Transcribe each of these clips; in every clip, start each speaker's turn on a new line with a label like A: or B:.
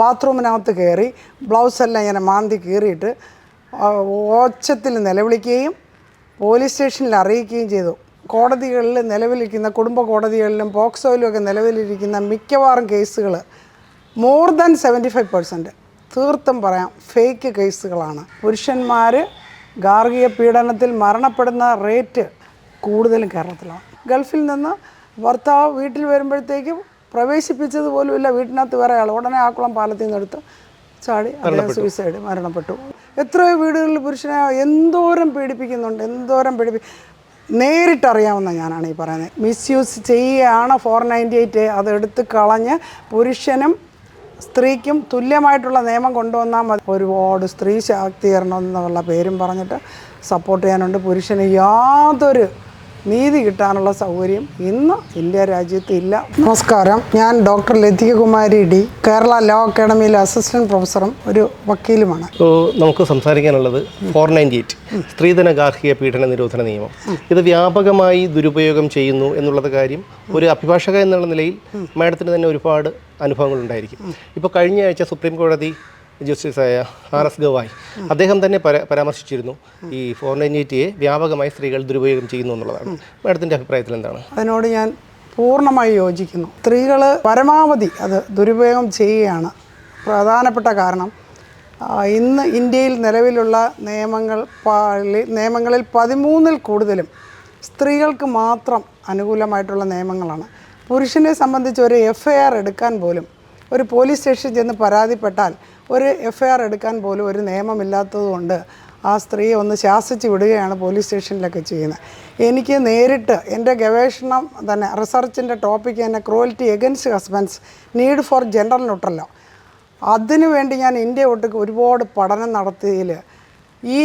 A: ബാത്റൂമിനകത്ത് കയറി ബ്ലൗസെല്ലാം ഇങ്ങനെ മാന്തി കീറിയിട്ട് ഓച്ചത്തിൽ നിലവിളിക്കുകയും പോലീസ് സ്റ്റേഷനിൽ അറിയിക്കുകയും ചെയ്തു. കോടതികളിൽ നിലവിലിരിക്കുന്ന കുടുംബ കോടതികളിലും പോക്സോയിലും ഒക്കെ നിലവിലിരിക്കുന്ന മിക്കവാറും കേസുകൾ more than seventy five percent തീർത്തും പറയാം ഫേക്ക് കേസുകളാണ്. പുരുഷന്മാർ ഗാർഹിക പീഡനത്തിൽ മരണപ്പെടുന്ന റേറ്റ് കൂടുതലും കേരളത്തിലാണ്. ഗൾഫിൽ നിന്ന് ഭർത്താവ് വീട്ടിൽ വരുമ്പോഴത്തേക്കും പ്രവേശിപ്പിച്ചത് പോലുമില്ല വീട്ടിനകത്ത് വേറെ ആൾ ഉടനെ ആക്കുളം പാലത്തിൽ നിന്ന് എടുത്ത് ചാടി അദ്ദേഹം സൂയിസൈഡ് മരണപ്പെട്ടു. എത്രയോ വീടുകളിൽ പുരുഷനെ എന്തോരം പീഡിപ്പിക്കുന്നുണ്ട്. എന്തോരം പീഡിപ്പി നേരിട്ടറിയാവുന്ന ഞാനാണ് ഈ പറയുന്നത്. മിസ്യൂസ് ചെയ്യുകയാണ് ഫോർ നയന്റി എയ്റ്റ് അത് എടുത്ത് കളഞ്ഞ് പുരുഷനും സ്ത്രീക്കും തുല്യമായിട്ടുള്ള നിയമം കൊണ്ടുവന്നാൽ മതി. ഒരുപാട് സ്ത്രീ ശാക്തീകരണം എന്നുള്ള പേരും പറഞ്ഞിട്ട് സപ്പോർട്ട് ചെയ്യാനുണ്ട്. പുരുഷന് യാതൊരു നീതി കിട്ടാനുള്ള സൗകര്യം ഇന്ന് ഇന്ത്യ രാജ്യത്ത് ഇല്ല. നമസ്കാരം. ഞാൻ doctor Lathika Kumari D. Kerala law അക്കാഡമിയിലെ assistant പ്രൊഫസറും ഒരു വക്കീലുമാണ്.
B: നമുക്ക് സംസാരിക്കാനുള്ളത് ഫോർ നയന്റി എയ്റ്റ് സ്ത്രീധന ഗാർഹിക പീഡന നിരോധന നിയമം. ഇത് വ്യാപകമായി ദുരുപയോഗം ചെയ്യുന്നു എന്നുള്ളത് കാര്യം ഒരു അഭിഭാഷക എന്നുള്ള നിലയിൽ മാഡത്തിന് തന്നെ ഒരുപാട് അനുഭവങ്ങൾ ഉണ്ടായിരിക്കും ഇപ്പോൾ കഴിഞ്ഞ ആഴ്ച സുപ്രീം കോടതി ജസ്റ്റിസായ ആർ എസ് ഗവായ്. അദ്ദേഹം തന്നെ പര പരാമർശിച്ചിരുന്നു. ഈ ഫോർ നയന്റി എയ്റ്റിയെ വ്യാപകമായി സ്ത്രീകൾ ദുരുപയോഗം ചെയ്യുന്നു എന്നുള്ളതാണ്. മാഡത്തിന്റെ അഭിപ്രായത്തിൽ എന്താണ്?
A: അതിനോട് ഞാൻ പൂർണമായി യോജിക്കുന്നു. സ്ത്രീകൾ പരമാവധി അത് ദുരുപയോഗം ചെയ്യുകയാണ്. പ്രധാനപ്പെട്ട കാരണം ഇന്ന് ഇന്ത്യയിൽ നിലവിലുള്ള നിയമങ്ങൾ നിയമങ്ങളിൽ പതിമൂന്നിൽ കൂടുതലും സ്ത്രീകൾക്ക് മാത്രം അനുകൂലമായിട്ടുള്ള നിയമങ്ങളാണ്. പുരുഷനെ സംബന്ധിച്ച് ഒരു എഫ് ഐ ആർ എടുക്കാൻ പോലും ഒരു പോലീസ് സ്റ്റേഷനിൽ ചെന്ന് പരാതിപ്പെട്ടാൽ ഒരു എഫ് ഐ ആർ എടുക്കാൻ പോലും ഒരു നിയമമില്ലാത്തതുകൊണ്ട് ആ സ്ത്രീയെ ഒന്ന് ശാസിച്ച് വിടുകയാണ് പോലീസ് സ്റ്റേഷനിലൊക്കെ ചെയ്യുന്നത്. എനിക്ക് നേരിട്ട് എന്റെ ഗവേഷണം തന്നെ റിസർച്ചിന്റെ ടോപ്പിക്ക് തന്നെ cruelty against husbands need for gender ന്യൂട്രലോ. അതിനു വേണ്ടി ഞാൻ ഇന്ത്യ ഒട്ടുക്ക് ഒരുപാട് പഠനം നടത്തിയതിൽ ഈ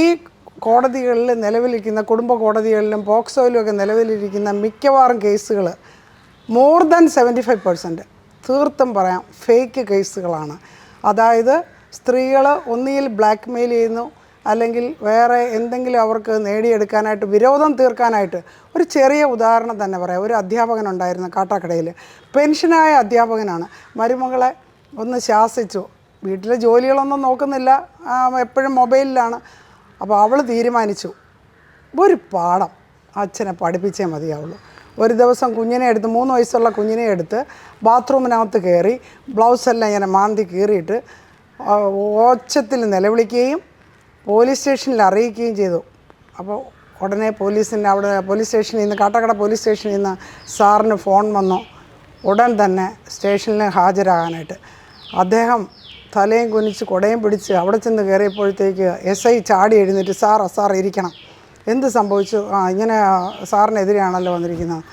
A: കോടതികളിൽ നിലവിലിരിക്കുന്ന കുടുംബ കോടതികളിലും പോക്സോയിലുമൊക്കെ നിലവിലിരിക്കുന്ന മിക്കവാറും കേസുകൾ more than seventy five percent തീർത്തും പറയാം ഫേക്ക് കേസുകളാണ് അതായത് സ്ത്രീകൾ ഒന്നിയിൽ ബ്ലാക്ക് മെയിൽ ചെയ്യുന്നു അല്ലെങ്കിൽ വേറെ എന്തെങ്കിലും അവർക്ക് നേടിയെടുക്കാനായിട്ട് വിരോധം തീർക്കാനായിട്ട് ഒരു ചെറിയ ഉദാഹരണം തന്നെ പറയാം. ഒരു അധ്യാപകനുണ്ടായിരുന്നു കാട്ടാക്കടയിൽ. പെൻഷനായ അധ്യാപകനാണ്. മരുമകളെ ഒന്ന് ശാസിച്ചു. വീട്ടിലെ ജോലികളൊന്നും നോക്കുന്നില്ല. എപ്പോഴും മൊബൈലിലാണ്. അപ്പോൾ അവൾ തീരുമാനിച്ചു. ഒരു പാഠം. അച്ഛനെ പഠിപ്പിച്ചേ മതിയാവുള്ളൂ. ഒരു ദിവസം കുഞ്ഞിനെ എടുത്ത് മൂന്ന് വയസ്സുള്ള കുഞ്ഞിനെ എടുത്ത് ബാത്റൂമിനകത്ത് കയറി ബ്ലൗസെല്ലാം ഇങ്ങനെ മാന്തി കീറിയിട്ട് ഓച്ചത്തിൽ നിലവിളിക്കുകയും പോലീസ് സ്റ്റേഷനിൽ അറിയിക്കുകയും ചെയ്തു. അപ്പോൾ ഉടനെ പോലീസിന്റെ അവിടെ പോലീസ് സ്റ്റേഷനിൽ നിന്ന് കാട്ടക്കട പോലീസ് സ്റ്റേഷനിൽ നിന്ന് സാറിന് ഫോൺ വന്നു. ഉടൻ തന്നെ സ്റ്റേഷനിൽ ഹാജരാകാനായിട്ട്. അദ്ദേഹം തലയും കുനിച്ച് കുടയും പിടിച്ച് അവിടെ ചെന്ന് കയറിയപ്പോഴത്തേക്ക് എസ് ഐ ചാടി എഴുന്നേറ്റ് സാർ സാർ ഇരിക്കണം. എന്ത് സംഭവിച്ചു? ആ ഇങ്ങനെ സാറിനെതിരെയാണല്ലോ വന്നിരിക്കുന്നത്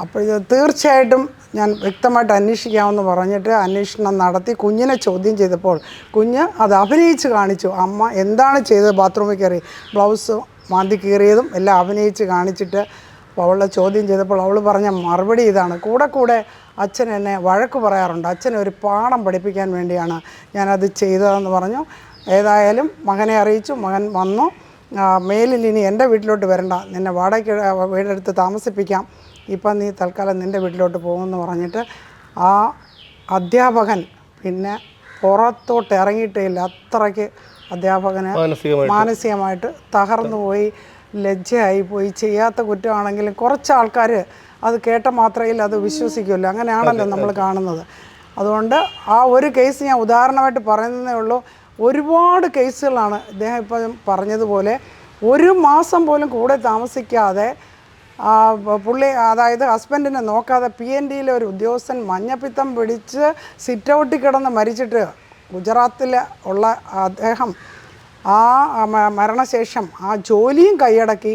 A: അപ്പോൾ ഇത് തീർച്ചയായിട്ടും ഞാൻ വ്യക്തമായിട്ട് അന്വേഷിക്കാമെന്ന് പറഞ്ഞിട്ട് അന്വേഷണം നടത്തി കുഞ്ഞിനെ ചോദ്യം ചെയ്തപ്പോൾ കുഞ്ഞ് അത് അഭിനയിച്ച് കാണിച്ചു. അമ്മ എന്താണ് ചെയ്തത്? ബാത്റൂമിൽ കയറി ബ്ലൗസ് മാന്തി കീറിയതും എല്ലാം അഭിനയിച്ച് കാണിച്ചിട്ട് അപ്പോൾ അവളെ ചോദ്യം ചെയ്തപ്പോൾ അവൾ പറഞ്ഞ മറുപടി ഇതാണ്. കൂടെ കൂടെ അച്ഛൻ എന്നെ വഴക്ക് പറയാറുണ്ട്. അച്ഛനെ ഒരു പാഠം പഠിപ്പിക്കാൻ വേണ്ടിയാണ് ഞാനത് ചെയ്തതെന്ന് പറഞ്ഞു. ഏതായാലും മകനെ അറിയിച്ചു. മകൻ വന്നു. മേലിൽ ഇനി എന്റെ വീട്ടിലോട്ട് വരണ്ട. നിന്നെ വാടകയ്ക്ക് വീടെടുത്ത് താമസിപ്പിക്കാം. ഇപ്പം നീ തൽക്കാലം നിന്റെ വീട്ടിലോട്ട് പോകുമെന്ന് പറഞ്ഞിട്ട് ആ അധ്യാപകൻ പിന്നെ പുറത്തോട്ട് ഇറങ്ങിയിട്ടില്ല അത്രയ്ക്ക് അധ്യാപകന് മാനസികമായിട്ട്. തകർന്നു പോയി ലജ്ജയായി പോയി. ചെയ്യാത്ത കുറ്റമാണെങ്കിലും കുറച്ച് ആൾക്കാർ അത് കേട്ട മാത്രയിൽ അത് വിശ്വസിക്കുമല്ലോ. അങ്ങനെയാണല്ലോ നമ്മൾ കാണുന്നത്. അതുകൊണ്ട് ആ ഒരു കേസ് ഞാൻ ഉദാഹരണമായിട്ട് പറയുന്നതേ ഉള്ളൂ. ഒരുപാട് കേസുകളാണ് ഇദ്ദേഹം ഇപ്പം പറഞ്ഞതുപോലെ ഒരു മാസം പോലും കൂടെ താമസിക്കാതെ പുള്ളി അതായത് ഹസ്ബൻഡിനെ നോക്കാതെ പി എൻ ഡിയിലെ ഒരു ഉദ്യോഗസ്ഥൻ മഞ്ഞപ്പിത്തം പിടിച്ച് സിറ്റ് ഔട്ടിൽ കിടന്ന് മരിച്ചിട്ട് ഗുജറാത്തിൽ ഉള്ള അദ്ദേഹം ആ മരണശേഷം ആ ജോലിയും കൈയടക്കി.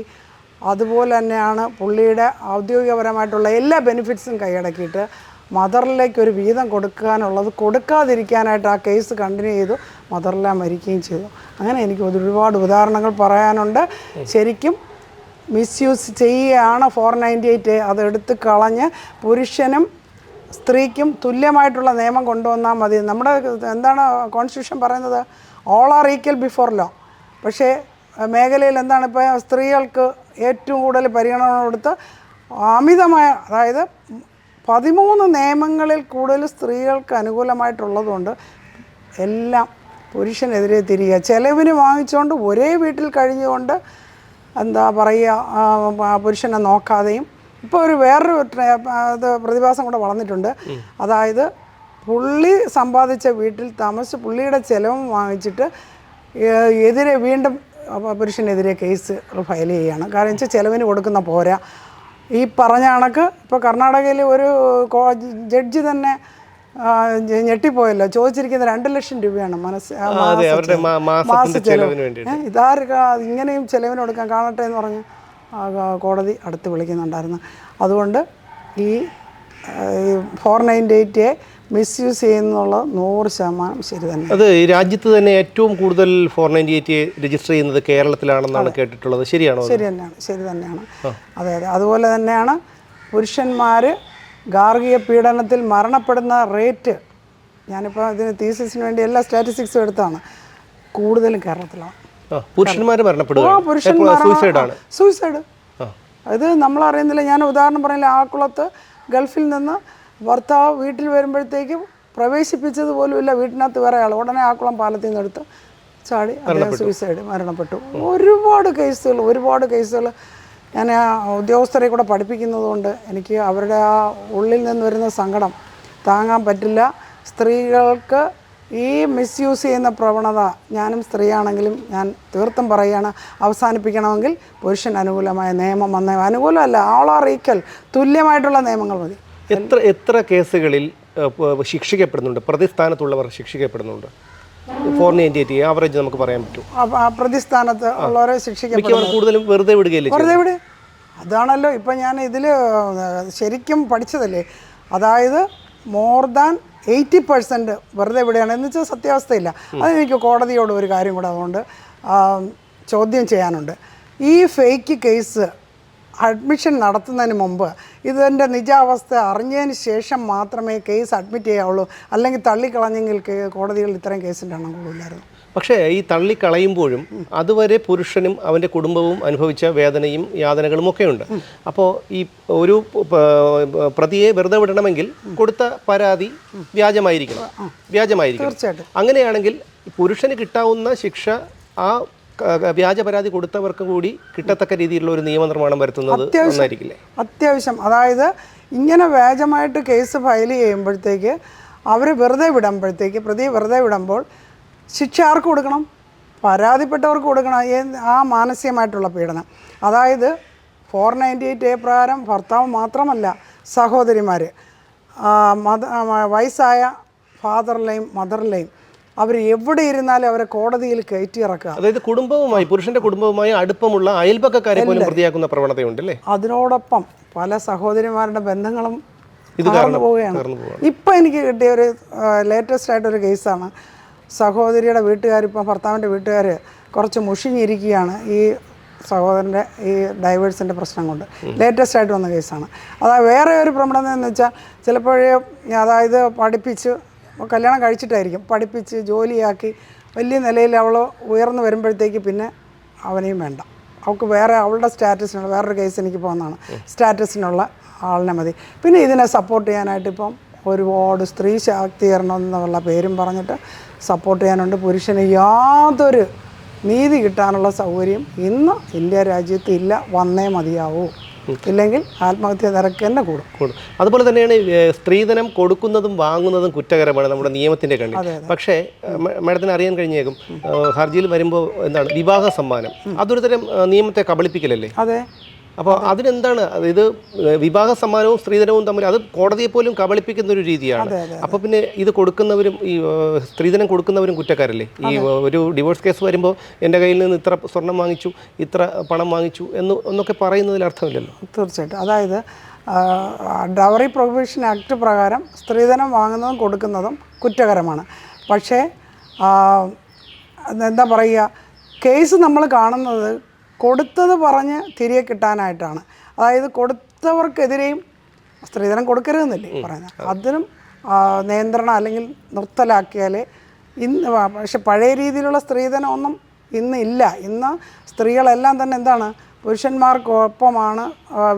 A: അതുപോലെ തന്നെയാണ് പുള്ളിയുടെ ഔദ്യോഗികപരമായിട്ടുള്ള എല്ലാ ബെനിഫിറ്റ്സും കൈയടക്കിയിട്ട് മദറിലേക്ക് ഒരു വീതം കൊടുക്കാനുള്ളത് കൊടുക്കാതിരിക്കാനായിട്ട് ആ കേസ് കണ്ടിന്യൂ ചെയ്തു. മദറെല്ലാം മരിക്കുകയും ചെയ്തു. അങ്ങനെ എനിക്ക് ഒരുപാട് ഉദാഹരണങ്ങൾ പറയാനുണ്ട്. ശരിക്കും മിസ്യൂസ് ചെയ്യുകയാണ് ഫോർ നയന്റി എയ്റ്റ് അത് എടുത്ത് കളഞ്ഞ് പുരുഷനും സ്ത്രീക്കും തുല്യമായിട്ടുള്ള നിയമം കൊണ്ടുവന്നാൽ മതി. നമ്മുടെ എന്താണ് കോൺസ്റ്റിറ്റ്യൂഷൻ പറയുന്നത്? All are equal before law പക്ഷേ മേഖലയിൽ എന്താണ് ഇപ്പോൾ സ്ത്രീകൾക്ക് ഏറ്റവും കൂടുതൽ പരിഗണന കൊടുത്ത് അമിതമായ അതായത് പതിമൂന്ന് നിയമങ്ങളിൽ കൂടുതൽ സ്ത്രീകൾക്ക് അനുകൂലമായിട്ടുള്ളതുകൊണ്ട് എല്ലാം പുരുഷനെതിരെ തിരിയുക. ചിലവിന് വാങ്ങിച്ചുകൊണ്ട് ഒരേ വീട്ടിൽ കഴിഞ്ഞുകൊണ്ട് എന്താ പറയുക പുരുഷനെ നോക്കാതെയും ഇപ്പോൾ ഒരു വേറൊരു അത് പ്രതിഭാസം കൂടെ വളർന്നിട്ടുണ്ട്. അതായത് പുള്ളി സമ്പാദിച്ച വീട്ടിൽ താമസിച്ച് പുള്ളിയുടെ ചിലവും വാങ്ങിച്ചിട്ട് എതിരെ വീണ്ടും പുരുഷനെതിരെ കേസ് ഫയൽ ചെയ്യുകയാണ്. കാരണം വെച്ചാൽ ചിലവിന് കൊടുക്കുന്ന പോരാ. ഈ പറഞ്ഞ കണക്ക് ഇപ്പോൾ കർണാടകയിൽ ഒരു ജഡ്ജി തന്നെ ഞെട്ടിപ്പോയല്ലോ. ചോദിച്ചിരിക്കുന്ന രണ്ട് ലക്ഷം രൂപയാണ് മനസ്സ് മാസ
B: ചെലവിന്
A: ഇങ്ങനെയും ചെലവിന് കൊടുക്കാൻ കാണട്ടെ എന്ന് പറഞ്ഞ് കോടതി അടുത്ത് വിളിക്കുന്നുണ്ടായിരുന്നു. അതുകൊണ്ട് ഈ ഫോർ നയന്റി എയ്റ്റിയെ മിസ്യൂസ് ചെയ്യുന്നുള്ള നൂറ് ശതമാനം ശരി തന്നെ.
B: അത് ഈ രാജ്യത്ത് തന്നെ ഏറ്റവും കൂടുതൽ ഫോർ നയന്റി എയ്റ്റ് രജിസ്റ്റർ ചെയ്യുന്നത് കേരളത്തിലാണെന്നാണ് കേട്ടിട്ടുള്ളത്. ശരിയാണോ?
A: ശരി തന്നെയാണ് ശരി തന്നെയാണ്. അതെ അതെ. അതുപോലെ തന്നെയാണ് പുരുഷന്മാർ ഗാർഹിക പീഡനത്തിൽ മരണപ്പെടുന്ന റേറ്റ് ഞാനിപ്പോൾ ഇതിന് തീസിസിന് വേണ്ടി എല്ലാ സ്റ്റാറ്റിസ്റ്റിക്സും എടുത്താണ്. കൂടുതലും കേരളത്തിലാണ്.
B: മരണപ്പെടുക
A: പുരുഷന്മാർ
B: സൂയിസൈഡ്.
A: അത് നമ്മൾ അറിയുന്നില്ല ഞാൻ ഉദാഹരണം പറഞ്ഞില്ല ആക്കുളത്ത് ഗൾഫിൽ നിന്ന് ഭർത്താവ് വീട്ടിൽ വരുമ്പോഴത്തേക്കും പ്രവേശിപ്പിച്ചത് പോലും ഇല്ല വീട്ടിനകത്ത് വേറെ ആൾ ഉടനെ ആക്കുളം പാലത്തിൽ നിന്ന് എടുത്ത് ചാടി അദ്ദേഹം സൂയിസൈഡ് മരണപ്പെട്ടു. ഒരുപാട് കേസുകൾ ഒരുപാട് കേസുകൾ ഞാൻ ആ ഉദ്യോഗസ്ഥരെ കൂടെ പഠിപ്പിക്കുന്നതുകൊണ്ട് എനിക്ക് അവരുടെ ആ ഉള്ളിൽ നിന്ന് വരുന്ന സങ്കടം താങ്ങാൻ പറ്റില്ല. സ്ത്രീകൾക്ക് ഈ മിസ്യൂസ് ചെയ്യുന്ന പ്രവണത ഞാനും സ്ത്രീയാണെങ്കിലും ഞാൻ തീർത്തും പറയുകയാണ്. അവസാനിപ്പിക്കണമെങ്കിൽ പുരുഷൻ അനുകൂലമായ നിയമം വന്നേ. അനുകൂലമല്ല ആൾ ആർ ഈക്വൽ തുല്യമായിട്ടുള്ള നിയമങ്ങൾ മതി.
B: എത്ര എത്ര കേസുകളിൽ ശിക്ഷിക്കപ്പെടുന്നുണ്ട്? പ്രതിസ്ഥാനത്തുള്ളവർ ശിക്ഷിക്കപ്പെടുന്നുണ്ട്? ആവറേജ് നമുക്ക് പറയാൻ പറ്റും.
A: പ്രതിസ്ഥാനത്ത് ഉള്ളവരെ ശിക്ഷിക്കപ്പെടും
B: കൂടുതലും വെറുതെ വിടുകയല്ലേ
A: വെറുതെ വിട്. അതാണല്ലോ ഇപ്പം ഞാൻ ഇതിൽ ശരിക്കും പഠിച്ചതല്ലേ? അതായത് മോർ ദാൻ എയ്റ്റി പെർസെന്റ് വെറുതെ വിടുകയാണ്. എന്ന് വെച്ചാൽ സത്യാവസ്ഥയില്ല. അതെനിക്ക് കോടതിയോട് ഒരു കാര്യം കൂടെ അതുകൊണ്ട് ചോദ്യം ചെയ്യാനുണ്ട്. ഈ ഫേക്ക് കേസ് അഡ്മിഷൻ നടത്തുന്നതിന് മുമ്പ് ഇതിന്റെ നിജാവസ്ഥ. അറിഞ്ഞതിന് ശേഷം മാത്രമേ കേസ് അഡ്മിറ്റ് ചെയ്യാവുള്ളൂ. അല്ലെങ്കിൽ തള്ളിക്കളഞ്ഞെങ്കിൽ കോടതികൾ ഇത്തരം ഇത്രയും കേസിന്റെ എണ്ണം കൂടില്ലായിരുന്നു
B: പക്ഷേ ഈ തള്ളിക്കളയുമ്പോഴും അതുവരെ പുരുഷനും അവന്റെ കുടുംബവും അനുഭവിച്ച വേദനയും യാതനകളും ഒക്കെ ഉണ്ട് അപ്പോൾ ഈ ഒരു പ്രതിയെ വെറുതെ വിടണമെങ്കിൽ കൊടുത്ത പരാതി വ്യാജമായിരിക്കണം. വ്യാജമായിരിക്കണം.
A: തീർച്ചയായിട്ടും.
B: അങ്ങനെയാണെങ്കിൽ പുരുഷന് കിട്ടാവുന്ന ശിക്ഷ ആ വ്യാജ പരാതി കൊടുത്തവർക്ക് കൂടി കിട്ടത്തക്ക രീതിയിലുള്ള ഒരു നിയമനിർമ്മാണം വരുത്തുന്നത്
A: അത്യാവശ്യം അതായത് ഇങ്ങനെ വ്യാജമായിട്ട് കേസ് ഫയൽ ചെയ്യുമ്പോഴത്തേക്ക് അവർ വെറുതെ വിടുമ്പോഴത്തേക്ക് പ്രതി വെറുതെ വിടുമ്പോൾ ശിക്ഷ ആർക്ക് കൊടുക്കണം? പരാതിപ്പെട്ടവർക്ക് കൊടുക്കണം. ആ മാനസികമായിട്ടുള്ള പീഡനം. അതായത് ഫോർ നയന്റി എയ്റ്റ് എ പ്രകാരം ഭർത്താവ് മാത്രമല്ല സഹോദരിമാർ മത വയസ്സായ ഫാദറിലെയും മദറിലെയും അവർ എവിടെ ഇരുന്നാലും അവരെ കോടതിയിൽ കയറ്റി ഇറക്കുക.
B: അതായത് കുടുംബവുമായി പുരുഷന്റെ കുടുംബവുമായി അടുപ്പമുള്ള അയൽപക്കക്കാരെ പോലും പ്രതിയാക്കുന്ന പ്രവണതയുണ്ട് അല്ലേ?
A: അതിനോടൊപ്പം പല സഹോദരിമാരുടെ ബന്ധങ്ങളും തകർന്നു പോവുകയാണ്. ഇപ്പം എനിക്ക് കിട്ടിയ ഒരു ലേറ്റസ്റ്റ് ആയിട്ടൊരു കേസാണ്. സഹോദരിയുടെ വീട്ടുകാർ ഇപ്പം ഭർത്താവിന്റെ വീട്ടുകാർ കുറച്ച് മുഷിഞ്ഞിരിക്കുകയാണ് ഈ സഹോദരന്റെ ഈ ഡൈവേഴ്സിന്റെ പ്രശ്നം കൊണ്ട്. ലേറ്റസ്റ്റ് ആയിട്ട് വന്ന കേസാണ്. അതായത് വേറെ ഒരു പ്രവണത എന്ന് വെച്ചാൽ ചിലപ്പോഴേ അതായത് പഠിപ്പിച്ച് കല്യാണം കഴിച്ചിട്ടായിരിക്കും. പഠിപ്പിച്ച് ജോലിയാക്കി വലിയ നിലയിൽ അവൾ ഉയർന്നു വരുമ്പോഴത്തേക്ക് പിന്നെ അവനെയും വേണ്ട. അവൾക്ക് വേറെ അവളുടെ സ്റ്റാറ്റസിനുള്ള വേറൊരു കേസ് എനിക്ക് പോകുന്നതാണ് സ്റ്റാറ്റസിനുള്ള ആളിനെ മതി. പിന്നെ ഇതിനെ സപ്പോർട്ട് ചെയ്യാനായിട്ട് ഇപ്പം ഒരുപാട് സ്ത്രീ ശാക്തീകരണം എന്നുള്ള പേരും പറഞ്ഞിട്ട് സപ്പോർട്ട് ചെയ്യാനുണ്ട്. പുരുഷന് യാതൊരു നീതി കിട്ടാനുള്ള സൗകര്യം ഇന്ന് ഇന്ത്യ രാജ്യത്ത് ഇല്ല. വന്നേ മതിയാവൂ. ഇല്ലെങ്കിൽ ആത്മഹത്യ നിരക്ക് തന്നെ കൂടും.
B: കൂടും. അതുപോലെ തന്നെയാണ് സ്ത്രീധനം കൊടുക്കുന്നതും വാങ്ങുന്നതും കുറ്റകരമാണ് നമ്മുടെ നിയമത്തിന്റെ കണ്ണിൽ. പക്ഷേ മാഡത്തിന് അറിയാൻ കഴിഞ്ഞേക്കും ഹർജിയിൽ വരുമ്പോൾ എന്താണ് വിവാഹ സമ്മാനം. അതൊരു തരം നിയമത്തെ കബളിപ്പിക്കലല്ലേ?
A: അതെ.
B: അപ്പോൾ അതിനെന്താണ്? അത് ഇത് വിവാഹ സമ്മാനവും സ്ത്രീധനവും തമ്മിൽ അത് കോടതിയെ പോലും കബളിപ്പിക്കുന്ന ഒരു രീതിയാണ്. അപ്പോൾ പിന്നെ ഇത് കൊടുക്കുന്നവരും ഈ സ്ത്രീധനം കൊടുക്കുന്നവരും കുറ്റക്കാരല്ലേ? ഈ ഒരു ഡിവോഴ്സ് കേസ് വരുമ്പോൾ എന്റെ കയ്യിൽ നിന്ന് ഇത്ര സ്വർണം വാങ്ങിച്ചു ഇത്ര പണം വാങ്ങിച്ചു എന്ന് എന്നൊക്കെ പറയുന്നതിൽ അർത്ഥമില്ലല്ലോ?
A: തീർച്ചയായിട്ടും. അതായത് ഡവറി പ്രൊഹിബിഷൻ ആക്ട് പ്രകാരം സ്ത്രീധനം വാങ്ങുന്നതും കൊടുക്കുന്നതും കുറ്റകരമാണ്. പക്ഷേ എന്താ പറയുക കേസ് നമ്മൾ കാണുന്നത് കൊടുത്തത് പറഞ്ഞ് തിരികെ കിട്ടാനായിട്ടാണ്. അതായത് കൊടുത്തവർക്കെതിരെയും സ്ത്രീധനം കൊടുക്കരുതെന്നല്ലേ പറയുന്നത്. അതിനും നിയന്ത്രണം അല്ലെങ്കിൽ നിർത്തലാക്കിയാലേ ഇന്ന് പക്ഷെ പഴയ രീതിയിലുള്ള സ്ത്രീധനം ഒന്നും ഇന്ന് ഇല്ല. ഇന്ന് സ്ത്രീകളെല്ലാം തന്നെ എന്താണ് പുരുഷന്മാർക്കൊപ്പമാണ്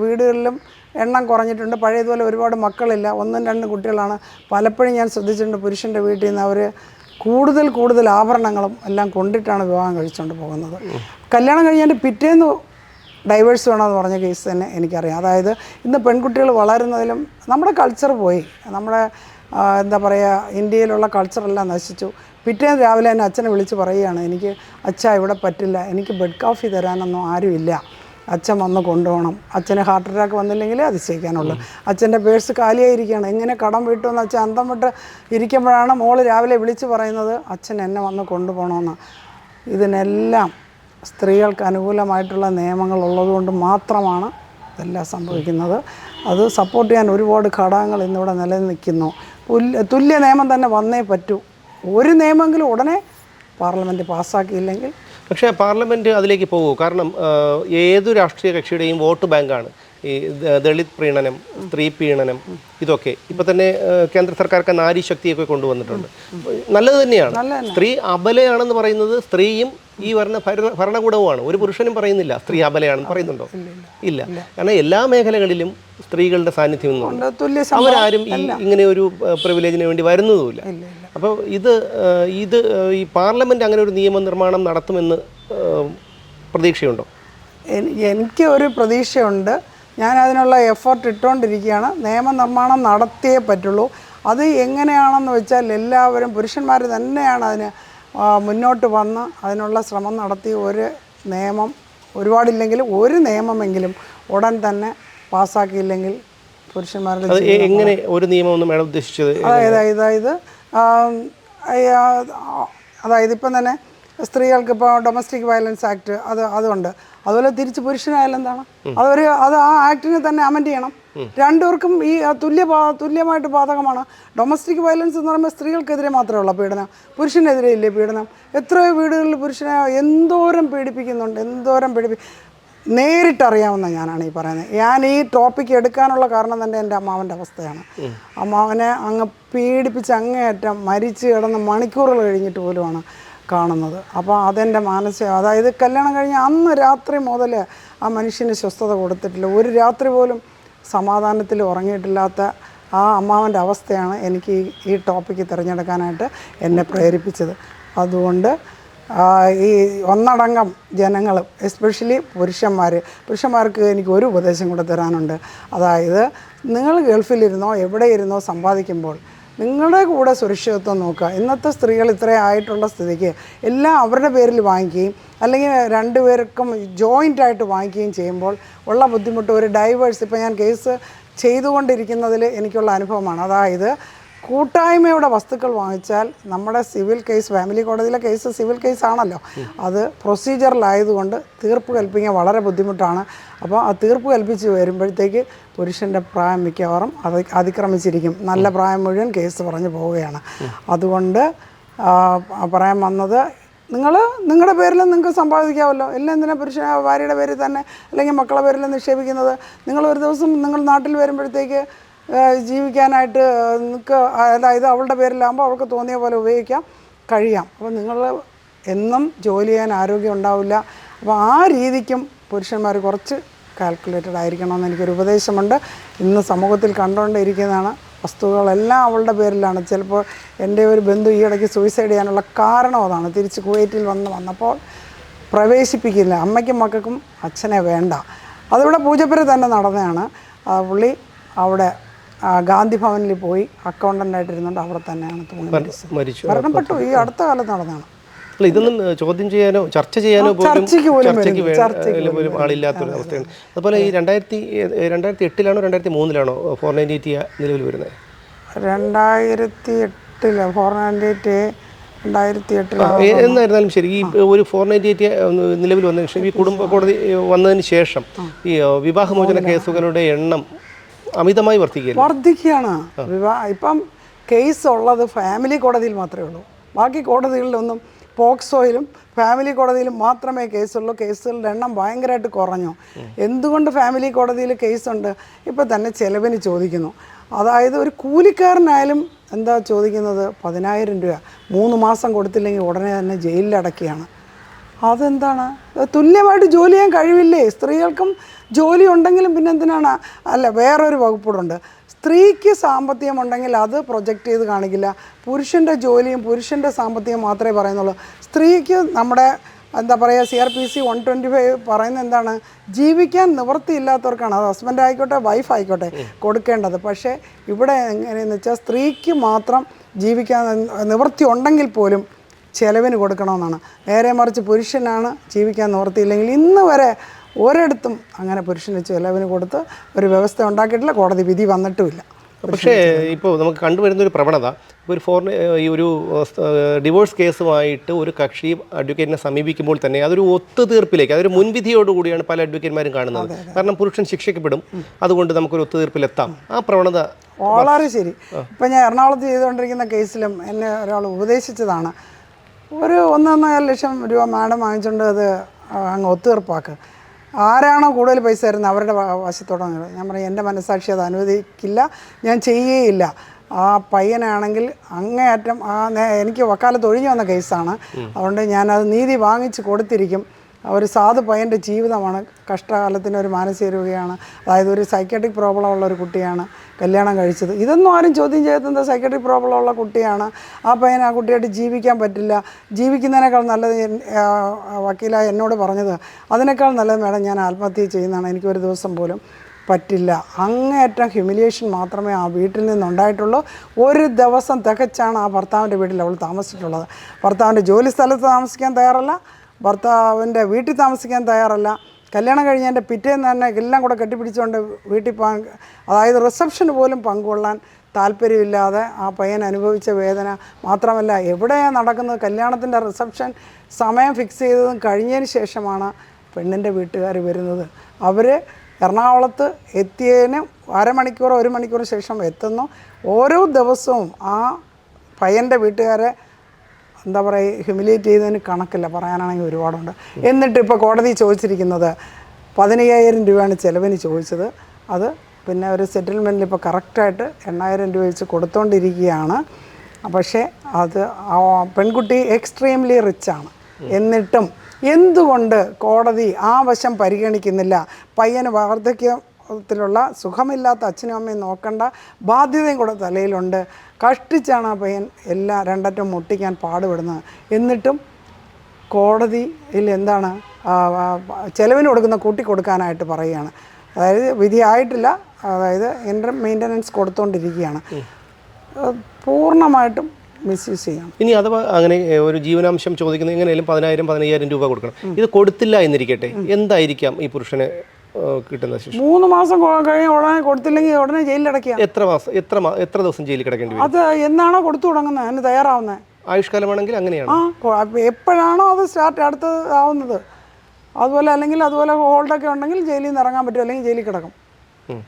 A: വീടുകളിലും എണ്ണം കുറഞ്ഞിട്ടുണ്ട്. പഴയതുപോലെ ഒരുപാട് മക്കളില്ല. ഒന്നും രണ്ടും കുട്ടികളാണ്. പലപ്പോഴും ഞാൻ ശ്രദ്ധിച്ചിട്ടുണ്ട് പുരുഷന്റെ വീട്ടിൽ നിന്ന് അവർ കൂടുതൽ കൂടുതൽ ആഭരണങ്ങളും എല്ലാം കൊണ്ടിട്ടാണ് വിവാഹം കഴിച്ചുകൊണ്ട് പോകുന്നത്. കല്യാണം കഴിഞ്ഞതിന്റെ പിറ്റേന്ന് ഡൈവേഴ്സ് വേണമെന്ന് പറഞ്ഞ കേസ് തന്നെ എനിക്കറിയാം. അതായത് ഇന്ന് പെൺകുട്ടികൾ വളരുന്നതിലും നമ്മുടെ കൾച്ചർ പോയി. നമ്മുടെ എന്താ പറയുക ഇന്ത്യയിലുള്ള കൾച്ചറെല്ലാം നശിച്ചു. പിറ്റേന്ന് രാവിലെ തന്നെ അച്ഛനെ വിളിച്ച് പറയുകയാണ് എനിക്ക് അച്ഛ ഇവിടെ പറ്റില്ല. എനിക്ക് ബെഡ് കോഫി തരാനൊന്നും ആരുമില്ല. അച്ഛൻ വന്ന് കൊണ്ടുപോകണം. അച്ഛന് ഹാർട്ട് അറ്റാക്ക് വന്നില്ലെങ്കിൽ അതിശയിക്കാനുള്ളൂ. അച്ഛന്റെ പേഴ്സ് കാലിയായിരിക്കുകയാണ്. എങ്ങനെ കടം വിട്ടു എന്ന് അച്ഛൻ അന്തം വിട്ട് ഇരിക്കുമ്പോഴാണ് മോൾ രാവിലെ വിളിച്ച് പറയുന്നത് അച്ഛൻ എന്നെ വന്ന് കൊണ്ടുപോകണമെന്ന്. ഇതിനെല്ലാം സ്ത്രീകൾക്ക് അനുകൂലമായിട്ടുള്ള നിയമങ്ങൾ ഉള്ളതുകൊണ്ട് മാത്രമാണ് ഇതെല്ലാം സംഭവിക്കുന്നത്. അത് സപ്പോർട്ട് ചെയ്യാൻ ഒരുപാട് ഘടകങ്ങൾ ഇന്നിവിടെ നിലനിൽക്കുന്നു. തുല്യ നിയമം തന്നെ വന്നേ പറ്റൂ. ഒരു നിയമമെങ്കിലും ഉടനെ പാർലമെന്റ് പാസ്സാക്കിയില്ലെങ്കിൽ
B: പക്ഷേ പാർലമെന്റ് അതിലേക്ക് പോകുമോ കാരണം ഏത് രാഷ്ട്രീയ കക്ഷിയുടെയും വോട്ട് ബാങ്കാണ്. ഈ ദളിത് പ്രീണനം സ്ത്രീ പ്രീണനം ഇതൊക്കെ. ഇപ്പൊ തന്നെ കേന്ദ്ര സർക്കാർക്ക് നാരി ശക്തിയൊക്കെ കൊണ്ടുവന്നിട്ടുണ്ട്. നല്ലത് തന്നെയാണ്. സ്ത്രീ അബലയാണെന്ന് പറയുന്നത് സ്ത്രീയും ഈ ഭരണ ഭരണ- ഭരണകൂടവുമാണ്. ഒരു പുരുഷനും പറയുന്നില്ല സ്ത്രീ അബലയാണെന്ന് പറയുന്നുണ്ടോ? ഇല്ല കാരണം എല്ലാ മേഖലകളിലും സ്ത്രീകളുടെ സാന്നിധ്യം അവരാരും ഈ ഇങ്ങനെ ഒരു പ്രിവിലേജിന് വേണ്ടി വരുന്നതുമില്ല. അപ്പോൾ ഇത് ഇത് ഈ പാർലമെന്റ് അങ്ങനെ ഒരു നിയമനിർമ്മാണം നടത്തുമെന്ന് പ്രതീക്ഷയുണ്ടോ?
A: എനി- എനിക്ക് ഒരു പ്രതീക്ഷയുണ്ട്. ഞാൻ അതിനുള്ള എഫർട്ട് ഇട്ടുകൊണ്ടിരിക്കുകയാണ് നിയമനിർമ്മാണം നടത്തിയേ പറ്റുള്ളൂ. അത് എങ്ങനെയാണെന്ന് വെച്ചാൽ എല്ലാവരും പുരുഷന്മാർ തന്നെയാണ് അതിന് മുന്നോട്ട് വന്ന് അതിനുള്ള ശ്രമം നടത്തി. ഒരു നിയമം ഒരുപാടില്ലെങ്കിലും ഒരു നിയമമെങ്കിലും ഉടൻ തന്നെ പാസ്സാക്കിയില്ലെങ്കിൽ പുരുഷന്മാരുടെ
B: എങ്ങനെ ഒരു നിയമം ഒന്നും മേഡം ഉദ്ദേശിച്ചത്?
A: അതായത് അതായത് അതായത് ഇപ്പം തന്നെ സ്ത്രീകൾക്ക് ഇപ്പോൾ ഡൊമസ്റ്റിക് വയലൻസ് ആക്ട് അത് അതുണ്ട്. അതുപോലെ തിരിച്ച് പുരുഷനായാലും എന്താണ്? അതൊരു അത് ആ ആക്ടിനെ തന്നെ അമെൻഡ് ചെയ്യണം. രണ്ടുപേർക്കും ഈ തുല്യ തുല്യമായിട്ട് ബാധകമാണ്. ഡൊമസ്റ്റിക് വയലൻസ് എന്ന് പറയുമ്പോൾ സ്ത്രീകൾക്കെതിരെ മാത്രമേ ഉള്ളൂ പീഡനം. പുരുഷനെതിരെ ഇല്ലേ പീഡനം? എത്രയോ വീടുകളിൽ പുരുഷനെ എന്തോരം പീഡിപ്പിക്കുന്നുണ്ട് എന്തോരം പീഡിപ്പി നേരിട്ടറിയാവുന്ന ഞാനാണ് ഈ പറയുന്നത്. ഞാൻ ഈ ടോപ്പിക്ക് എടുക്കാനുള്ള കാരണം തന്നെ എന്റെ അമ്മാവന്റെ അവസ്ഥയാണ്. അമ്മാവനെ അങ്ങ് പീഡിപ്പിച്ച് അങ്ങേയറ്റം മരിച്ച് കിടന്ന് മണിക്കൂറുകൾ കഴിഞ്ഞിട്ട് പോലുമാണ് കാണുന്നത്. അപ്പോൾ അതെന്റെ മാനസിക അതായത് കല്യാണം കഴിഞ്ഞ് അന്ന് രാത്രി മുതൽ ആ മനുഷ്യന് സ്വസ്ഥത കൊടുത്തിട്ടില്ല. ഒരു രാത്രി പോലും സമാധാനത്തിൽ ഉറങ്ങിയിട്ടില്ലാത്ത ആ അമ്മാവന്റെ അവസ്ഥയാണ് എനിക്ക് ഈ ടോപ്പിക്ക് തിരഞ്ഞെടുക്കാനായിട്ട് എന്നെ പ്രേരിപ്പിച്ചത്. അതുകൊണ്ട് ഈ ഒന്നടങ്കം ജനങ്ങൾ എസ്പെഷ്യലി പുരുഷന്മാർ പുരുഷന്മാർക്ക് എനിക്ക് ഒരു ഉപദേശം കൂടെ തരാനുണ്ട്. അതായത് നിങ്ങൾ ഗൾഫിലിരുന്നോ എവിടെ ഇരുന്നോ സമ്പാദിക്കുമ്പോൾ നിങ്ങളുടെ കൂടെ സുരക്ഷിതത്വം നോക്കുക. ഇന്നത്തെ സ്ത്രീകൾ ഇത്രയും ആയിട്ടുള്ള സ്ഥിതിക്ക് എല്ലാം അവരുടെ പേരിൽ വാങ്ങിക്കുകയും അല്ലെങ്കിൽ രണ്ടുപേർക്കും ജോയിന്റ് ആയിട്ട് വാങ്ങിക്കുകയും ചെയ്യുമ്പോൾ ഉള്ള ബുദ്ധിമുട്ട് ഒരു ഡൈവേഴ്സ് ഇപ്പോൾ ഞാൻ കേസ് ചെയ്തുകൊണ്ടിരിക്കുന്നതിൽ എനിക്കുള്ള അനുഭവമാണ്. അതായത് കൂട്ടായ്മയുടെ വസ്തുക്കൾ വാങ്ങിച്ചാൽ നമ്മുടെ സിവിൽ കേസ് ഫാമിലി കോടതിയിലെ കേസ് സിവിൽ കേസ് ആണല്ലോ അത് പ്രൊസീജിയറിലായതുകൊണ്ട് തീർപ്പ് കൽപ്പിക്കാൻ വളരെ ബുദ്ധിമുട്ടാണ്. അപ്പോൾ ആ തീർപ്പ് കൽപ്പിച്ച് വരുമ്പോഴത്തേക്ക് പുരുഷന്റെ പ്രായം മിക്കവാറും അത് അതിക്രമിച്ചിരിക്കും. നല്ല പ്രായം മുഴുവൻ കേസ് പറഞ്ഞു പോവുകയാണ്. അതുകൊണ്ട് പറയാൻ വന്നത് നിങ്ങൾ നിങ്ങളുടെ പേരിൽ നിങ്ങൾക്ക് സമ്പാദിക്കാമല്ലോ. എല്ലാം എന്തിനാ പുരുഷ ഭാര്യയുടെ പേരിൽ തന്നെ അല്ലെങ്കിൽ മക്കളുടെ പേരിൽ നിക്ഷേപിക്കുന്നത്? നിങ്ങൾ ഒരു ദിവസം നിങ്ങൾ നാട്ടിൽ വരുമ്പോഴത്തേക്ക് ജീവിക്കാനായിട്ട് നിങ്ങൾക്ക് അതായത് അവളുടെ പേരിലാകുമ്പോൾ അവൾക്ക് തോന്നിയ പോലെ ഉപയോഗിക്കാം കഴിയാം. അപ്പോൾ നിങ്ങൾ എന്നും ജോലി ചെയ്യാൻ ആരോഗ്യം ഉണ്ടാവില്ല. അപ്പോൾ ആ രീതിക്കും പുരുഷന്മാർ കുറച്ച് കാൽക്കുലേറ്റഡ് ആയിരിക്കണമെന്ന് എനിക്കൊരു ഉപദേശമുണ്ട്. ഇന്ന് സമൂഹത്തിൽ കണ്ടുകൊണ്ടിരിക്കുന്നതാണ് വസ്തുക്കളെല്ലാം അവളുടെ പേരിലാണ്. ചിലപ്പോൾ എന്റെ ഒരു ബന്ധു ഈ ഇടയ്ക്ക് സൂയിസൈഡ് ചെയ്യാനുള്ള കാരണം അതാണ്. തിരിച്ച് കുവൈറ്റിൽ വന്ന് വന്നപ്പോൾ പ്രവേശിപ്പിക്കില്ല. അമ്മയ്ക്കും മക്കൾക്കും അച്ഛനെ വേണ്ട. അതിവിടെ പൂജപ്പുര തന്നെ നടന്നതാണ്. പുള്ളി അവിടെ ഗാന്ധി ഭവനിൽ പോയി അക്കൗണ്ടന്റായിട്ടിരുന്നുകൊണ്ട് അവിടെ തന്നെയാണ് തൂങ്ങി
B: മരിച്ചു.
A: മരണപ്പെട്ടു. ഈ അടുത്ത കാലത്ത് നടന്നതാണ്.
B: അല്ല ഇതൊന്നും ചോദ്യം ചെയ്യാനോ ചർച്ച ചെയ്യാനോ പോലും
A: ചർച്ചയ്ക്ക് പോലും
B: ആളില്ലാത്തൊരു അവസ്ഥയാണ്. അതുപോലെ ഈ രണ്ടായിരത്തി രണ്ടായിരത്തി എട്ടിലാണോ രണ്ടായിരത്തി മൂന്നിലാണോ ഫോർ നയന്റി എയ്റ്റ് നിലവിൽ വരുന്നത്?
A: രണ്ടായിരത്തി എട്ടിൽ ഫോർ നയന്റി എയ്റ്റ് രണ്ടായിരത്തി
B: എന്നായിരുന്നാലും ശരി. ഈ ഒരു ഫോർ നയന്റി എയ്റ്റ് നിലവിൽ വന്നതിന് ശേഷം ഈ കുടുംബ കോടതി വന്നതിന് ശേഷം ഈ വിവാഹമോചന കേസുകളുടെ എണ്ണം അമിതമായി വർദ്ധിക്കുക
A: വർദ്ധിക്കുകയാണ്. ഇപ്പം കേസ് ഉള്ളത് ഫാമിലി കോടതിയിൽ മാത്രമേ ഉള്ളൂ. ബാക്കി കോടതികളിലൊന്നും പോക്സോയിലും ഫാമിലി കോടതിയിലും മാത്രമേ കേസുള്ളൂ കേസുകളുടെ എണ്ണം ഭയങ്കരമായിട്ട് കുറഞ്ഞു. എന്തുകൊണ്ട് ഫാമിലി കോടതിയിൽ കേസുണ്ട് ഇപ്പോൾ തന്നെ ചിലവിന് ചോദിക്കുന്നു. അതായത് ഒരു കൂലിക്കാരനായാലും എന്താ ചോദിക്കുന്നത്? പതിനായിരം രൂപ. മൂന്ന് മാസം കൊടുത്തില്ലെങ്കിൽ ഉടനെ തന്നെ ജയിലിലടക്കുകയാണ്. അതെന്താണ്? അത് തുല്യമായിട്ട് ജോലി ചെയ്യാൻ കഴിവില്ലേ? സ്ത്രീകൾക്കും ജോലി ഉണ്ടെങ്കിലും പിന്നെ എന്തിനാണ് അല്ല വേറൊരു വകുപ്പുണ്ട് സ്ത്രീക്ക് സാമ്പത്തികം ഉണ്ടെങ്കിൽ അത് പ്രൊജക്റ്റ് ചെയ്ത് കാണിക്കില്ല. പുരുഷന്റെ ജോലിയും പുരുഷന്റെ സാമ്പത്തികം മാത്രമേ പറയുന്നുള്ളൂ. സ്ത്രീക്ക് നമ്മുടെ എന്താ പറയുക C R P C one twenty five പറയുന്നത് എന്താണ്? ജീവിക്കാൻ നിവൃത്തിയില്ലാത്തവർക്കാണ്. അത് ഹസ്ബൻഡ് ആയിക്കോട്ടെ വൈഫ് ആയിക്കോട്ടെ കൊടുക്കേണ്ടത്. പക്ഷേ ഇവിടെ എങ്ങനെയെന്ന് വെച്ചാൽ സ്ത്രീക്ക് മാത്രം ജീവിക്കാൻ നിവൃത്തി ഉണ്ടെങ്കിൽ പോലും ചിലവിന് കൊടുക്കണമെന്നാണ്. നേരെ മറിച്ച് പുരുഷനാണ് ജീവിക്കാൻ നിവൃത്തിയില്ലെങ്കിൽ ഇന്ന് വരെ ഒരിടത്തും അങ്ങനെ പുരുഷന് ചെലവിന് കൊടുത്ത് ഒരു വ്യവസ്ഥ ഉണ്ടാക്കിയിട്ടില്ല കോടതി വിധി വന്നിട്ടുമില്ല.
B: പക്ഷേ ഇപ്പോൾ നമുക്ക് കണ്ടുവരുന്ന ഒരു പ്രവണത ഒരു ഫോറിൻ ഈ ഒരു ഡിവോഴ്സ് കേസുമായിട്ട് ഒരു കക്ഷി അഡ്വക്കേറ്റിനെ സമീപിക്കുമ്പോൾ തന്നെ അതൊരു ഒത്തുതീർപ്പിലേക്ക് അതൊരു മുൻവിധിയോടുകൂടിയാണ് പല അഡ്വക്കേറ്റ്മാരും കാണുന്നത്. കാരണം പുരുഷൻ ശിക്ഷിക്കപ്പെടും. അതുകൊണ്ട് നമുക്കൊരു ഒത്തുതീർപ്പിലെത്താം ആ പ്രവണത
A: വളരെ ശരി. ഇപ്പം ഞാൻ എറണാകുളത്ത് ചെയ്തുകൊണ്ടിരിക്കുന്ന കേസിലും എന്നെ ഒരാൾ ഉപദേശിച്ചതാണ്. ഒരു ഒന്നൊന്നര ലക്ഷം രൂപ മാഡം വാങ്ങിച്ചുകൊണ്ട് അത് അങ്ങ് ഒത്തുതീർപ്പാക്കുക ആരാണോ കൂടുതൽ പൈസ തരുന്നത് അവരുടെ വശത്തോടെ ഞാൻ പറയും എന്റെ മനസ്സാക്ഷി അത് അനുവദിക്കില്ല ഞാൻ ചെയ്യുകയില്ല. ആ പയ്യനാണെങ്കിൽ അങ്ങേയറ്റം ആ എനിക്ക് വക്കാലത്ത് ഒഴിഞ്ഞു വന്ന കേസാണ്. അതുകൊണ്ട് ഞാനത് നീതി വാങ്ങിച്ച് കൊടുത്തിരിക്കും. ഒരു സാധു പയ്യന്റെ ജീവിതമാണ് കഷ്ടകാലത്തിന് ഒരു മാനസിക രോഗിയാണ് അതായത് ഒരു സൈക്കാട്രിക് പ്രോബ്ലം ഉള്ള ഒരു കുട്ടിയാണ് കല്യാണം കഴിച്ചത്. ഇതൊന്നും ആരും ചോദ്യം ചെയ്യത്തുന്നത് സൈക്കാട്രിക് പ്രോബ്ലം ഉള്ള കുട്ടിയാണ്. ആ പയ്യൻ ആ കുട്ടിയായിട്ട് ജീവിക്കാൻ പറ്റില്ല. ജീവിക്കുന്നതിനേക്കാൾ നല്ലത് വക്കീലായ എന്നോട് പറഞ്ഞത് അതിനേക്കാൾ നല്ലത് മേഡം ഞാൻ ആത്മഹത്യ ചെയ്യുന്നതാണ്. എനിക്കൊരു ദിവസം പോലും പറ്റില്ല. അങ്ങേയറ്റം ഹ്യൂമിലിയേഷൻ മാത്രമേ ആ വീട്ടിൽ നിന്നുണ്ടായിട്ടുള്ളൂ. ഒരു ദിവസം തികച്ചാണ് ആ ഭർത്താവിന്റെ വീട്ടിൽ അവൾ താമസിച്ചിട്ടുള്ളത്. ഭർത്താവിന്റെ ജോലി സ്ഥലത്ത് താമസിക്കാൻ തയ്യാറല്ല. ഭർത്താവിന്റെ വീട്ടിൽ താമസിക്കാൻ തയ്യാറല്ല. കല്യാണം കഴിഞ്ഞതിന്റെ പിറ്റേന്ന് തന്നെ എല്ലാം കൂടെ കെട്ടിപ്പിടിച്ചുകൊണ്ട് വീട്ടിൽ പങ്ക് അതായത് റിസപ്ഷന് പോലും പങ്കുകൊള്ളാൻ താല്പര്യമില്ലാതെ ആ പയ്യൻ അനുഭവിച്ച വേദന മാത്രമല്ല എവിടെയാണ് നടക്കുന്നത്? കല്യാണത്തിന്റെ റിസപ്ഷൻ സമയം ഫിക്സ് ചെയ്തതും കഴിഞ്ഞതിന് ശേഷമാണ് പെണ്ണിന്റെ വീട്ടുകാർ വരുന്നത്. അവർ എറണാകുളത്ത് എത്തിയതിന് അരമണിക്കൂറോ ഒരു മണിക്കൂർ ശേഷം എത്തുന്നു. ഓരോ ദിവസവും ആ പയ്യന്റെ വീട്ടുകാരെ എന്താ പറയുക ഹ്യൂമിലിയേറ്റ് ചെയ്തതിന് കണക്കില്ല പറയാനാണെങ്കിൽ ഒരുപാടുണ്ട്. എന്നിട്ട് ഇപ്പോൾ കോടതി ചോദിച്ചിരിക്കുന്നത് പതിനയ്യായിരം രൂപയാണ് ചിലവിന് ചോദിച്ചത്. അത് പിന്നെ ഒരു സെറ്റിൽമെന്റിൽ ഇപ്പോൾ കറക്റ്റായിട്ട് എണ്ണായിരം രൂപ വെച്ച് കൊടുത്തോണ്ടിരിക്കുകയാണ്. പക്ഷേ അത് പെൺകുട്ടി എക്സ്ട്രീംലി റിച്ചാണ് എന്നിട്ടും എന്തുകൊണ്ട് കോടതി ആ വശം പരിഗണിക്കുന്നില്ല? പയ്യന് വാർദ്ധക്യത്തിലുള്ള സുഖമില്ലാത്ത അച്ഛനും അമ്മയും നോക്കേണ്ട ബാധ്യതയും കൂടെ തലയിലുണ്ട്. കഷ്ടിച്ചാണ് ആ പയ്യൻ എല്ലാ രണ്ടറ്റം മുട്ടിക്കാൻ പാടുപെടുന്നത്. എന്നിട്ടും കോടതിയിൽ എന്താണ് ചെലവിന് കൊടുക്കുന്ന കൂട്ടി കൊടുക്കാനായിട്ട് പറയുകയാണ്. അതായത് വിധിയായിട്ടില്ല അതായത് എന്റെ മെയിന്റനൻസ് കൊടുത്തുകൊണ്ടിരിക്കുകയാണ് പൂർണമായിട്ടും മിസ്യൂസ് ചെയ്യാം
B: ഇനി അഥവാ അങ്ങനെ ഒരു ജീവനാംശം ചോദിക്കുന്ന എങ്ങനെയാലും പതിനായിരം പതിനയ്യായിരം രൂപ കൊടുക്കണം. ഇത് കൊടുത്തില്ല എന്നിരിക്കട്ടെ. എന്തായിരിക്കാം ഈ പുരുഷന് കിട്ടുന്ന ശിക്ഷ.
A: മൂന്ന് മാസം കഴിഞ്ഞ ഉടനെ കൊടുത്തില്ലെങ്കിൽ ഉടനെ ജയിലിലടക്കുക
B: എത്ര മാസം എത്ര എത്ര ദിവസം ജയിലിൽ കിടക്കേണ്ടി വരും?
A: അത് എന്നാണോ കൊടുത്തു തുടങ്ങുന്നത്? അതിന് തയ്യാറാവുന്നത്
B: ആയുഷ്കാലമാണെങ്കിൽ അങ്ങനെയാണ്.
A: ആ എപ്പോഴാണോ അത് സ്റ്റാർട്ട് അടുത്ത് ആവുന്നത്. അതുപോലെ അല്ലെങ്കിൽ അതുപോലെ ഹോൾഡൊക്കെ ഉണ്ടെങ്കിൽ ജയിലിൽ നിന്ന് ഇറങ്ങാൻ പറ്റും അല്ലെങ്കിൽ ജയിലിൽ കിടക്കും.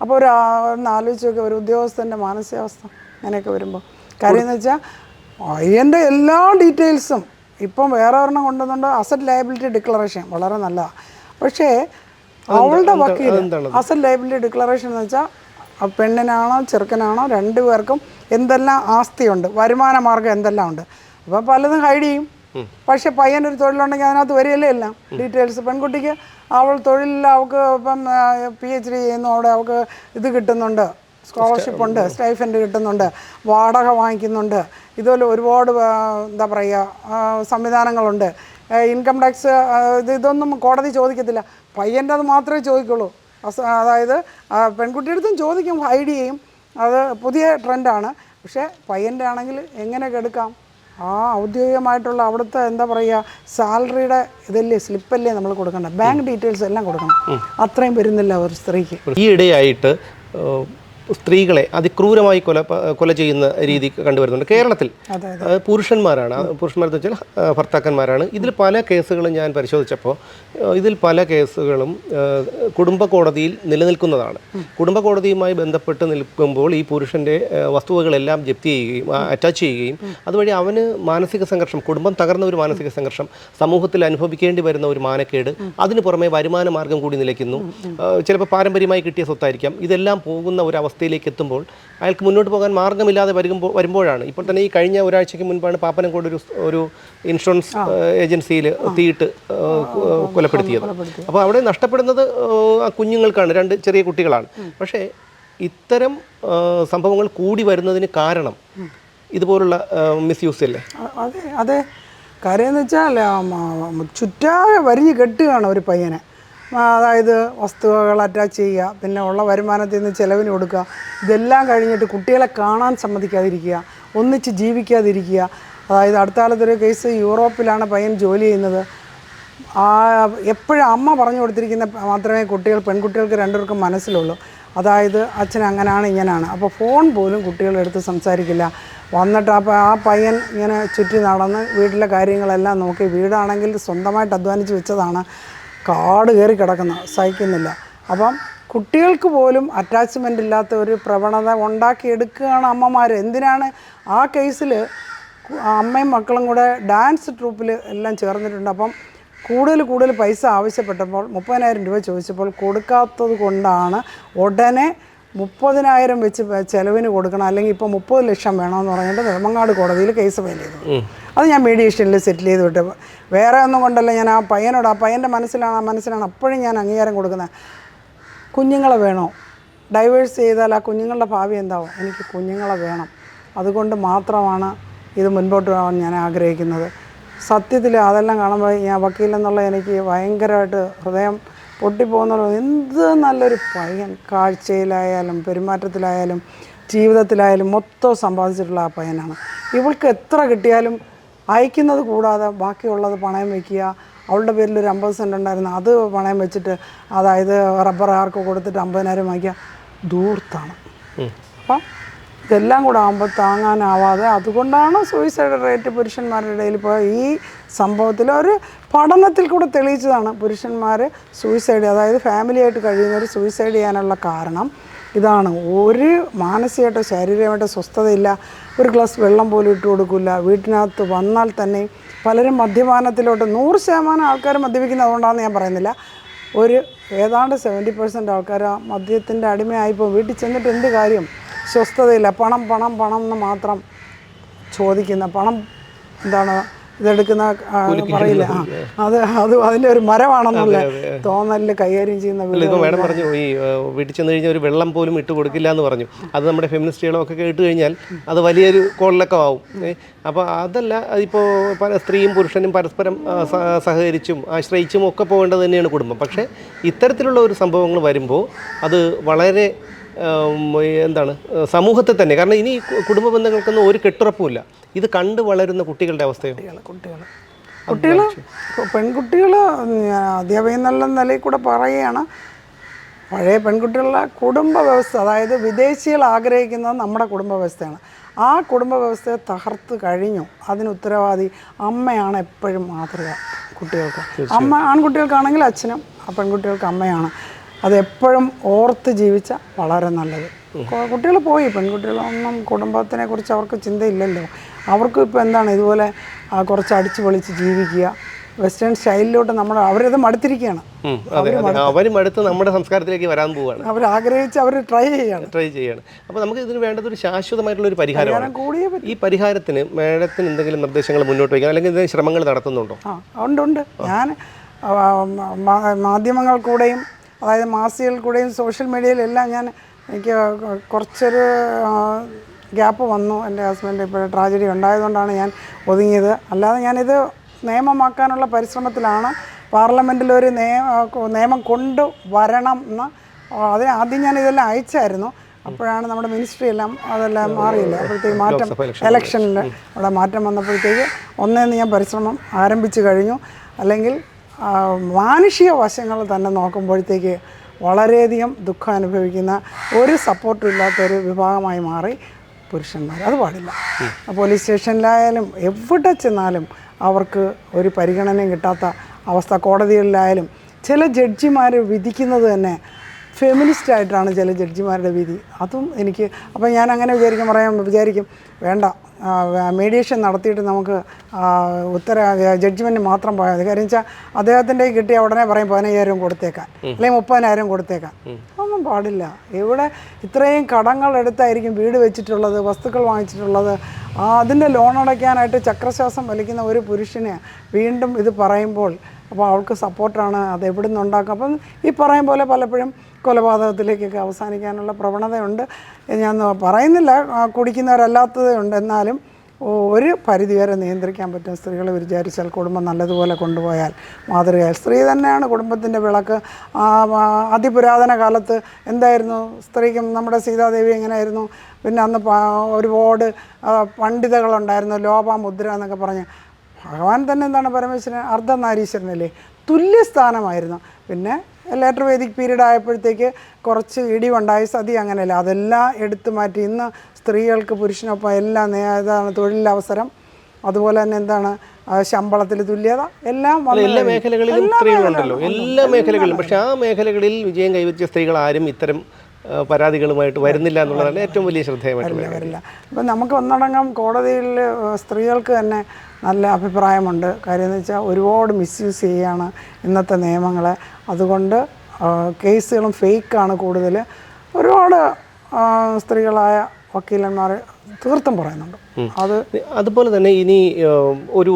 A: അപ്പോൾ ഒരു ഒന്ന് ആലോചിച്ച് നോക്കുക ഒരു ഉദ്യോഗസ്ഥന്റെ മാനസികാവസ്ഥ അങ്ങനെയൊക്കെ വരുമ്പോൾ. കാര്യം എന്ന് വെച്ചാൽ അതിന്റെ എല്ലാ ഡീറ്റെയിൽസും ഇപ്പം വേറെ ഒരെണ്ണം കൊണ്ടുവന്നുണ്ട് അസറ്റ് ലയബിലിറ്റി ഡിക്ലറേഷൻ. വളരെ നല്ലതാണ്. പക്ഷേ അവളുടെ വക്കീൽ അസൽ ലൈബിലിറ്റി ഡിക്ലറേഷൻ എന്ന് വെച്ചാൽ പെണ്ണിനാണോ ചെറുക്കനാണോ രണ്ടു പേർക്കും എന്തെല്ലാം ആസ്തിയുണ്ട് വരുമാന മാർഗം എന്തെല്ലാം ഉണ്ട്. അപ്പോൾ പലതും ഹൈഡ് ചെയ്യും. പക്ഷെ പയ്യനൊരു തൊഴിലുണ്ടെങ്കിൽ അതിനകത്ത് വരികയല്ലേ എല്ലാം? ഡീറ്റെയിൽസ് പെൺകുട്ടിക്ക് അവൾ തൊഴിലിൽ അവൾക്ക് ഇപ്പം പി എച്ച് ഡി ചെയ്യുന്നു അവിടെ അവൾക്ക് ഇത് കിട്ടുന്നുണ്ട്. സ്കോളർഷിപ്പ് ഉണ്ട് സ്റ്റൈഫൻഡ് കിട്ടുന്നുണ്ട് വാടക വാങ്ങിക്കുന്നുണ്ട്. ഇതുപോലെ ഒരുപാട് എന്താ പറയുക സംവിധാനങ്ങളുണ്ട്. ഇൻകം ടാക്സ് ഇത് ഇതൊന്നും കോടതി ചോദിക്കത്തില്ല. പയ്യന്റെ അത് മാത്രമേ ചോദിക്കുള്ളൂ. അതായത് പെൺകുട്ടിയെടുത്തും പെൺകുട്ടിയുടെ അടുത്തും ചോദിക്കും ഹൈഡ് ചെയ്യും. അത് പുതിയ ട്രെൻഡാണ്. പക്ഷേ പയ്യന്റെ ആണെങ്കിൽ എങ്ങനെ കെടുക്കാം ആ ഔദ്യോഗികമായിട്ടുള്ള അവിടുത്തെ എന്താ പറയുക സാലറിയുടെ ഇതല്ലേ സ്ലിപ്പല്ലേ നമ്മൾ കൊടുക്കേണ്ടത്? ബാങ്ക് ഡീറ്റെയിൽസ് എല്ലാം കൊടുക്കണം. അത്രയും വരുന്നില്ല ഒരു സ്ത്രീക്ക്.
B: ഈ ഇടയായിട്ട് ഏഹ്, സ്ത്രീകളെ അതിക്രൂരമായി കൊല കൊല ചെയ്യുന്ന രീതി കണ്ടുവരുന്നുണ്ട്. കേരളത്തിൽ പുരുഷന്മാരാണ് പുരുഷന്മാരെന്ന് വെച്ചാൽ ഭർത്താക്കന്മാരാണ്. ഇതിൽ പല കേസുകളും ഞാൻ പരിശോധിച്ചപ്പോൾ ഇതിൽ പല കേസുകളും കുടുംബ കോടതിയിൽ നിലനിൽക്കുന്നതാണ്. കുടുംബ കോടതിയുമായി ബന്ധപ്പെട്ട് നിൽക്കുമ്പോൾ ഈ പുരുഷന്റെ വസ്തുവകളെല്ലാം ജപ്തി ചെയ്യുകയും അറ്റാച്ച് ചെയ്യുകയും അതുവഴി അവന് മാനസിക സംഘർഷം കുടുംബം തകർന്ന ഒരു മാനസിക സംഘർഷം സമൂഹത്തിൽ അനുഭവിക്കേണ്ടി വരുന്ന ഒരു മാനക്കേട് അതിന് പുറമെ വരുമാന മാർഗം കൂടി നിലയ്ക്കുന്നു. ചിലപ്പോൾ പാരമ്പര്യമായി കിട്ടിയ സ്വത്തായിരിക്കാം. ഇതെല്ലാം പോകുന്ന ഒരു അവസ്ഥയിലേക്ക് എത്തുമ്പോൾ അയാൾക്ക് മുന്നോട്ട് പോകാൻ മാർഗമില്ലാതെ വരുമ്പോൾ വരുമ്പോഴാണ്. ഇപ്പോൾ തന്നെ ഈ കഴിഞ്ഞ ഒരാഴ്ചയ്ക്ക് മുൻപാണ് പാപ്പനംകോട് ഒരു ഒരു ഇൻഷുറൻസ് ഏജൻസിയിൽ തീയിട്ട് കൊലപ്പെടുത്തിയത്. അപ്പോൾ അവിടെ നഷ്ടപ്പെടുന്നത് ആ കുഞ്ഞുങ്ങൾക്കാണ്. രണ്ട് ചെറിയ കുട്ടികളാണ്. പക്ഷേ ഇത്തരം സംഭവങ്ങൾ കൂടി വരുന്നതിന് കാരണം ഇതുപോലുള്ള മിസ്യൂസ് അല്ലേ
A: അതെ അതെ. കാര്യം എന്ന് വെച്ചാൽ ചുറ്റാകെ വരിഞ്ഞ് കെട്ടുകയാണ് ഒരു പയ്യനെ. അതായത് വസ്തുവകൾ അറ്റാച്ച് ചെയ്യുക പിന്നെ ഉള്ള വരുമാനത്തിൽ നിന്ന് ചിലവിന് കൊടുക്കുക. ഇതെല്ലാം കഴിഞ്ഞിട്ട് കുട്ടികളെ കാണാൻ സമ്മതിക്കാതിരിക്കുക ഒന്നിച്ച് ജീവിക്കാതിരിക്കുക. അതായത് അടുത്ത കാലത്തൊരു കേസ് യൂറോപ്പിലാണ് പയ്യൻ ജോലി ചെയ്യുന്നത്. ആ എപ്പോഴും അമ്മ പറഞ്ഞു കൊടുത്തിരിക്കുന്ന മാത്രമേ കുട്ടികൾ പെൺകുട്ടികൾക്ക് രണ്ടുപേർക്കും മനസ്സിലുള്ളൂ. അതായത് അച്ഛൻ അങ്ങനെയാണ് ഇങ്ങനാണ്. അപ്പോൾ ഫോൺ പോലും കുട്ടികളെടുത്ത് സംസാരിക്കില്ല. വന്നിട്ട് അപ്പോൾ ആ പയ്യൻ ഇങ്ങനെ ചുറ്റി നടന്ന് വീട്ടിലെ കാര്യങ്ങളെല്ലാം നോക്കി. വീടാണെങ്കിൽ സ്വന്തമായിട്ട് അധ്വാനിച്ച് വെച്ചതാണ്. കാട് കയറി കിടക്കുന്ന സഹിക്കുന്നില്ല. അപ്പം കുട്ടികൾക്ക് പോലും അറ്റാച്ച്മെന്റ് ഇല്ലാത്ത ഒരു പ്രവണത ഉണ്ടാക്കിയെടുക്കുകയാണ് അമ്മമാർ എന്തിനാണ് ആ കേസിൽ അമ്മയും മക്കളും കൂടെ ഡാൻസ് ട്രൂപ്പിൽ എല്ലാം ചേർന്നിട്ടുണ്ട്. അപ്പം കൂടുതൽ കൂടുതൽ പൈസ ആവശ്യപ്പെട്ടപ്പോൾ മുപ്പതിനായിരം രൂപ ചോദിച്ചപ്പോൾ കൊടുക്കാത്തത് കൊണ്ടാണ് ഉടനെ മുപ്പതിനായിരം വെച്ച് ചിലവിന് കൊടുക്കണം. അല്ലെങ്കിൽ ഇപ്പോൾ മുപ്പത് ലക്ഷം വേണമെന്ന് പറഞ്ഞിട്ട് നെടുമങ്ങാട് കോടതിയിൽ കേസ് ഫയൽ ചെയ്തു. അത് ഞാൻ മീഡിയേഷനിൽ സെറ്റിൽ ചെയ്ത് വിട്ടു വേറെ ഒന്നും കൊണ്ടല്ല ഞാൻ ആ പയ്യനോട് ആ പയ്യന്റെ മനസ്സിലാണ് ആ മനസ്സിലാണ് അപ്പോഴും ഞാൻ അംഗീകാരം കൊടുക്കുന്നത്. കുഞ്ഞുങ്ങളെ വേണോ? ഡൈവേഴ്സ് ചെയ്താൽ ആ കുഞ്ഞുങ്ങളുടെ ഭാവി എന്താവും? എനിക്ക് കുഞ്ഞുങ്ങളെ വേണം. അതുകൊണ്ട് മാത്രമാണ് ഇത് മുൻപോട്ട് പോകാൻ ഞാൻ ആഗ്രഹിക്കുന്നത്. സത്യത്തിൽ അതെല്ലാം കാണുമ്പോൾ ഞാൻ വക്കീലെന്നുള്ള എനിക്ക് ഭയങ്കരമായിട്ട് ഹൃദയം പൊട്ടിപ്പോകുന്ന എന്ത് നല്ലൊരു പയ്യൻ കാഴ്ചയിലായാലും പെരുമാറ്റത്തിലായാലും ജീവിതത്തിലായാലും മൊത്തം സമ്പാദിച്ചിട്ടുള്ള ആ പയ്യനാണ്. ഇവൾക്ക് എത്ര കിട്ടിയാലും അയക്കുന്നത് കൂടാതെ ബാക്കിയുള്ളത് പണയം വയ്ക്കുക. അവളുടെ പേരിൽ ഒരു അമ്പത് സെന്റ് ഉണ്ടായിരുന്നു. അത് പണയം വെച്ചിട്ട് അതായത് റബ്ബർ ആർക്ക് കൊടുത്തിട്ട് അമ്പതിനായിരം വാങ്ങിക്കുക. ദൂർത്താണ് അപ്പം ഇതെല്ലാം കൂടെ ആകുമ്പോൾ താങ്ങാനാവാതെ അതുകൊണ്ടാണ് സൂയിസൈഡ് റേറ്റ് പുരുഷന്മാരുടെ ഇടയിൽ ഇപ്പോൾ ഈ സംഭവത്തിൽ ഒരു പഠനത്തിൽ കൂടെ തെളിയിച്ചതാണ് പുരുഷന്മാർ സൂയിസൈഡ് അതായത് ഫാമിലിയായിട്ട് കഴിയുന്നവർ സൂയിസൈഡ് ചെയ്യാനുള്ള കാരണം ഇതാണ്. ഒരു മാനസികമായിട്ടോ ശാരീരികമായിട്ടോ സ്വസ്ഥതയില്ല. ഒരു ഗ്ലാസ് വെള്ളം പോലും ഇട്ട് കൊടുക്കില്ല വീട്ടിനകത്ത് വന്നാൽ തന്നെ പലരും മദ്യപാനത്തിലോട്ട് നൂറ് ശതമാനം ആൾക്കാർ മദ്യപിക്കുന്നത് അതുകൊണ്ടാണെന്ന് ഞാൻ പറയുന്നില്ല. ഒരു ഏതാണ്ട് സെവന്റി പെർസെന്റ് ആൾക്കാർ ആ മദ്യത്തിന്റെ അടിമയായിപ്പോൾ വീട്ടിൽ ചെന്നിട്ട് എന്ത് കാര്യം? സ്വസ്ഥതയില്ല. പണം പണം പണം എന്ന് മാത്രം ചോദിക്കുന്ന പണം എന്താണ് ഇതെടുക്കുന്ന പറയില്ല. അത് അത് അതിന്റെ ഒരു മരമാണെന്നുള്ള തോന്നലിൽ കൈകാര്യം ചെയ്യുന്ന
B: ഇപ്പോൾ മാഡം പറഞ്ഞു ഈ വീട്ടിൽ ചെന്ന് കഴിഞ്ഞാൽ ഒരു വെള്ളം പോലും ഇട്ട് കൊടുക്കില്ല എന്ന് പറഞ്ഞു. അത് നമ്മുടെ ഫെമിനിസ്റ്റുകളൊക്കെ കേട്ട് കഴിഞ്ഞാൽ അത് വലിയൊരു കോളിലൊക്കെ ആവും. അപ്പോൾ അതല്ല ഇപ്പോൾ പല സ്ത്രീയും പുരുഷനും പരസ്പരം സഹകരിച്ചും ആശ്രയിച്ചും ഒക്കെ പോകേണ്ടത് തന്നെയാണ് കുടുംബം. പക്ഷേ ഇത്തരത്തിലുള്ള ഒരു സംഭവങ്ങൾ വരുമ്പോൾ അത് വളരെ എന്താണ് സമൂഹത്തെ തന്നെ. കാരണം ഇനി കുടുംബ ബന്ധങ്ങൾക്കൊന്നും ഒരു കെട്ടുറപ്പുമില്ല. ഇത് കണ്ടു വളരുന്ന കുട്ടികളുടെ അവസ്ഥയോ?
A: കുട്ടികൾ കുട്ടികൾ പെൺകുട്ടികൾ അധ്യാപകൻ എന്നുള്ള നിലയിൽ കൂടെ പറയുകയാണ് പഴയ പെൺകുട്ടികളുടെ കുടുംബ വ്യവസ്ഥ അതായത് വിദേശികൾ ആഗ്രഹിക്കുന്നത് നമ്മുടെ കുടുംബ വ്യവസ്ഥയാണ്. ആ കുടുംബ വ്യവസ്ഥയെ തകർത്ത് കഴിഞ്ഞു. അതിന് ഉത്തരവാദി അമ്മയാണ് എപ്പോഴും മാതൃക കുട്ടികൾക്ക്. അമ്മ ആൺകുട്ടികൾക്കാണെങ്കിൽ അച്ഛനും ആ പെൺകുട്ടികൾക്ക് അമ്മയാണ്. അത് എപ്പോഴും ഓർത്ത് ജീവിച്ച വളരെ നല്ലത്. കുട്ടികൾ പോയി. പെൺകുട്ടികളൊന്നും കുടുംബത്തിനെ കുറിച്ച് അവർക്ക് ചിന്തയില്ലല്ലോ. അവർക്ക് ഇപ്പോൾ എന്താണ് ഇതുപോലെ കുറച്ച് അടിച്ചു പൊളിച്ച് ജീവിക്കുക. വെസ്റ്റേൺ സ്റ്റൈലിലോട്ട് നമ്മൾ അവരത് മടുത്തിരിക്കുകയാണ്.
B: അവർ അടുത്ത് നമ്മുടെ സംസ്കാരത്തിലേക്ക് വരാൻ പോവുകയാണ്
A: അവർ ആഗ്രഹിച്ച് അവർ ട്രൈ ചെയ്യാണ്.
B: ട്രൈ ചെയ്യാണ്. അപ്പോൾ നമുക്ക് ഇതിന് വേണ്ടത് ഒരു ശാശ്വതമായിട്ടുള്ള ഒരു പരിഹാരമാണ് ഈ പരിഹാരത്തിന് മേഡത്തിന് എന്തെങ്കിലും നിർദ്ദേശങ്ങൾ മുന്നോട്ട് വയ്ക്കാം അല്ലെങ്കിൽ എന്തെങ്കിലും ശ്രമങ്ങൾ നടത്തുന്നുണ്ടോ?
A: ആ ഉണ്ട് ഉണ്ട്. ഞാൻ മാധ്യമങ്ങൾ കൂടെയും അതായത് മാസികകൾ കൂടെയും സോഷ്യൽ മീഡിയയിലെല്ലാം ഞാൻ എനിക്ക് കുറച്ചൊരു ഗ്യാപ്പ് വന്നു എന്റെ ഹസ്ബൻഡ് ഇപ്പോൾ ട്രാജഡി ഉണ്ടായതുകൊണ്ടാണ് ഞാൻ ഒതുങ്ങിയത്. അല്ലാതെ ഞാനിത് നിയമമാക്കാനുള്ള പരിശ്രമത്തിലാണ് പാർലമെന്റിലൊരു നിയമ നിയമം കൊണ്ട് വരണം എന്ന് അതിന് ആദ്യം ഞാൻ ഇതെല്ലാം അയച്ചായിരുന്നു. അപ്പോഴാണ് നമ്മുടെ മിനിസ്ട്രി എല്ലാം അതെല്ലാം മാറിയില്ല? അപ്പോഴത്തേക്ക് മാറ്റം ഇലക്ഷനിൽ അവിടെ മാറ്റം വന്നപ്പോഴത്തേക്ക് ഒന്നേന്ന് ഞാൻ പരിശ്രമം ആരംഭിച്ചു കഴിഞ്ഞു. അല്ലെങ്കിൽ മാനുഷിക വശങ്ങൾ തന്നെ നോക്കുമ്പോഴത്തേക്ക് വളരെയധികം ദുഃഖം അനുഭവിക്കുന്ന ഒരു സപ്പോർട്ടും ഇല്ലാത്ത ഒരു വിഭാഗമായി മാറി പുരുഷന്മാർ. അത് പാടില്ല. പോലീസ് സ്റ്റേഷനിലായാലും എവിടെ ചെന്നാലും അവർക്ക് ഒരു പരിഗണനയും കിട്ടാത്ത അവസ്ഥ കോടതികളിലായാലും ചില ജഡ്ജിമാർ വിധിക്കുന്നത് തന്നെ ഫെമിനിസ്റ്റ് ആയിട്ടാണ് ചില ജഡ്ജിമാരുടെ വിധി. അതും എനിക്ക് അപ്പോൾ ഞാൻ അങ്ങനെ വിചാരിക്കും പറയാൻ വിചാരിക്കും വേണ്ട. മീഡിയേഷൻ നടത്തിയിട്ട് നമുക്ക് ഉത്തര ജഡ്ജ്മെന്റ് മാത്രം പോയാൽ മതി. കാര്യം വെച്ചാൽ അദ്ദേഹത്തിന്റെ കിട്ടിയ ഉടനെ പറയും പതിനയ്യായിരം കൊടുത്തേക്കാൻ. അല്ലെങ്കിൽ മുപ്പതിനായിരം കൊടുത്തേക്കാൻ. ഒന്നും പാടില്ല. ഇവിടെ ഇത്രയും കടങ്ങൾ എടുത്തായിരിക്കും വീട് വെച്ചിട്ടുള്ളത് വസ്തുക്കൾ വാങ്ങിച്ചിട്ടുള്ളത്. അതിന്റെ ലോൺ അടയ്ക്കാനായിട്ട് ചക്രശ്വാസം വലിക്കുന്ന ഒരു പുരുഷനെ വീണ്ടും ഇത് പറയുമ്പോൾ അപ്പോൾ അവൾക്ക് സപ്പോർട്ടാണ് അത് എവിടെ നിന്ന് ഉണ്ടാക്കും. അപ്പം ഈ പറയും പോലെ പലപ്പോഴും കൊലപാതകത്തിലേക്കൊക്കെ അവസാനിക്കാനുള്ള പ്രവണതയുണ്ട് ഞാൻ പറയുന്നില്ല. കുടിക്കുന്നവരല്ലാത്തതുണ്ട് എന്നാലും ഒരു പരിധിവരെ നിയന്ത്രിക്കാൻ പറ്റും സ്ത്രീകൾ വിചാരിച്ചാൽ കുടുംബം നല്ലതുപോലെ കൊണ്ടുപോയാൽ മാതൃകയാൽ. സ്ത്രീ തന്നെയാണ് കുടുംബത്തിന്റെ വിളക്ക്. അതിപുരാതന കാലത്ത് എന്തായിരുന്നു? സ്ത്രീക്കും നമ്മുടെ സീതാദേവി എങ്ങനെയായിരുന്നു? പിന്നെ അന്ന് ഒരുപാട് പണ്ഡിതകളുണ്ടായിരുന്നു. ലോപാമുദ്ര എന്നൊക്കെ പറഞ്ഞ്. ഭഗവാൻ തന്നെ എന്താണ് പരമേശ്വരൻ? അർദ്ധനാരീശ്വരനല്ലേ? തുല്യസ്ഥാനമായിരുന്നു. പിന്നെ ലേറ്റർ വേദിക് പീരീഡ് ആയപ്പോഴത്തേക്ക് കുറച്ച് ഇടിവുണ്ടായി. സതി അങ്ങനെയല്ല. അതെല്ലാം എടുത്തു മാറ്റി ഇന്ന് സ്ത്രീകൾക്ക് പുരുഷനൊപ്പം എല്ലാം ഇതാണ് തൊഴിലവസരം. അതുപോലെ തന്നെ എന്താണ് ശമ്പളത്തിൽ തുല്യത. എല്ലാം
B: എല്ലാ. മേഖലകളിലും സ്ത്രീകളുണ്ടല്ലോ. എല്ലാ മേഖലകളിലും. പക്ഷെ ആ മേഖലകളിൽ വിജയം കൈവരിച്ച സ്ത്രീകൾ ആരും ഇത്തരം പരാതികളുമായിട്ട് വരുന്നില്ല എന്നുള്ളതാണ് ഏറ്റവും വലിയ ശ്രദ്ധേയമായിട്ടുള്ള കാര്യം.
A: വരില്ല അപ്പം നമുക്ക് ഒന്നടങ്കം കോടതിയിൽ സ്ത്രീകൾക്ക് തന്നെ നല്ല അഭിപ്രായമുണ്ട്. കാര്യം എന്ന് വെച്ചാൽ ഒരുപാട് മിസ്യൂസ് ചെയ്യുകയാണ് ഇന്നത്തെ നിയമങ്ങളെ. അതുകൊണ്ട് കേസുകളും ഫേക്കാണ് കൂടുതൽ ഒരുപാട് സ്ത്രീകളായ വക്കീലന്മാർ തീർത്തും പറയുന്നുണ്ട്. അത്
B: അതുപോലെ തന്നെ ഇനി ഒരു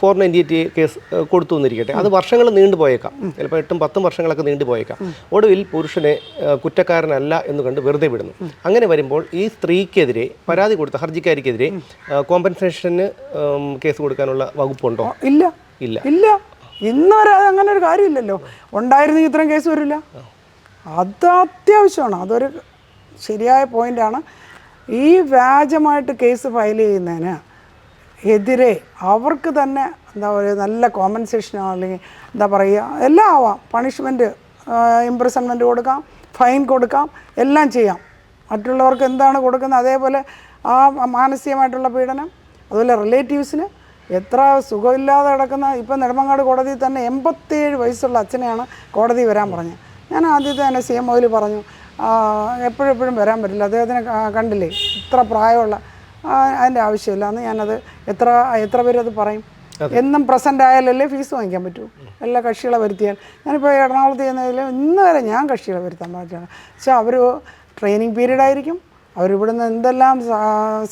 B: ഫോർ നയന്റി എയ്റ്റ് കേസ് കൊടുത്തു വന്നിരിക്കട്ടെ അത് വർഷങ്ങൾ നീണ്ടുപോയേക്കാം ചിലപ്പോൾ എട്ടും പത്തും വർഷങ്ങളൊക്കെ നീണ്ടുപോയേക്കാം ഒടുവിൽ പുരുഷനെ കുറ്റക്കാരനല്ല എന്ന് കണ്ട് വെറുതെ വിടുന്നു. അങ്ങനെ വരുമ്പോൾ ഈ സ്ത്രീക്കെതിരെ പരാതി കൊടുത്ത ഹർജിക്കാരിക്കെതിരെ കോമ്പൻസേഷന് കേസ് കൊടുക്കാനുള്ള വകുപ്പുണ്ടോ?
A: ഇല്ല.
B: ഇല്ല.
A: ഇല്ല. ഇന്നുവരെ അത് അങ്ങനെ ഒരു കാര്യമില്ലല്ലോ. ഉണ്ടായിരുന്നെങ്കിൽ ഇത്രയും കേസ് വരില്ല. അത് അത്യാവശ്യമാണ്. അതൊരു ശരിയായ പോയിന്റാണ് ഈ വ്യാജമായിട്ട് കേസ് ഫയൽ ചെയ്യുന്നതിന് എതിരെ അവർക്ക് തന്നെ എന്താ പറയുക നല്ല കോമ്പൻസേഷനോ അല്ലെങ്കിൽ എന്താ പറയുക എല്ലാം ആവാം. പണിഷ്മെന്റ് ഇംപ്രസൺമെന്റ് കൊടുക്കാം ഫൈൻ കൊടുക്കാം എല്ലാം ചെയ്യാം. മറ്റുള്ളവർക്ക് എന്താണ് കൊടുക്കുന്നത്? അതേപോലെ ആ മാനസികമായിട്ടുള്ള പീഡനം അതുപോലെ റിലേറ്റീവ്സിന് എത്ര സുഖമില്ലാതെ കിടക്കുന്ന ഇപ്പം നെടുമങ്ങാട് കോടതിയിൽ തന്നെ എൺപത്തേഴ് വയസ്സുള്ള അച്ഛനെയാണ് കോടതി വരാൻ പറഞ്ഞത്. ഞാൻ ആദ്യത്തെ തന്നെ സി എം ഒയിൽ പറഞ്ഞു എപ്പോഴും എപ്പോഴും വരാൻ പറ്റില്ല. അദ്ദേഹത്തിനെ കണ്ടില്ലേ? ഇത്ര പ്രായമുള്ള അതിന്റെ ആവശ്യമില്ല. അന്ന് ഞാനത് എത്ര എത്ര പേര് അത് പറയും? എന്നും പ്രസന്റ് ആയാലല്ലേ ഫീസ് വാങ്ങിക്കാൻ പറ്റൂ. എല്ലാ കക്ഷികളെ വരുത്തിയാൽ. ഞാനിപ്പോൾ എറണാകുളത്ത് ചെയ്യുന്നതിൽ ഇന്ന് വരെ ഞാൻ കക്ഷികളെ വരുത്താൻ പറ്റുകയാണ് പക്ഷേ അവർ ട്രെയിനിങ് പീരീഡ് ആയിരിക്കും. അവരിവിടുന്ന് എന്തെല്ലാം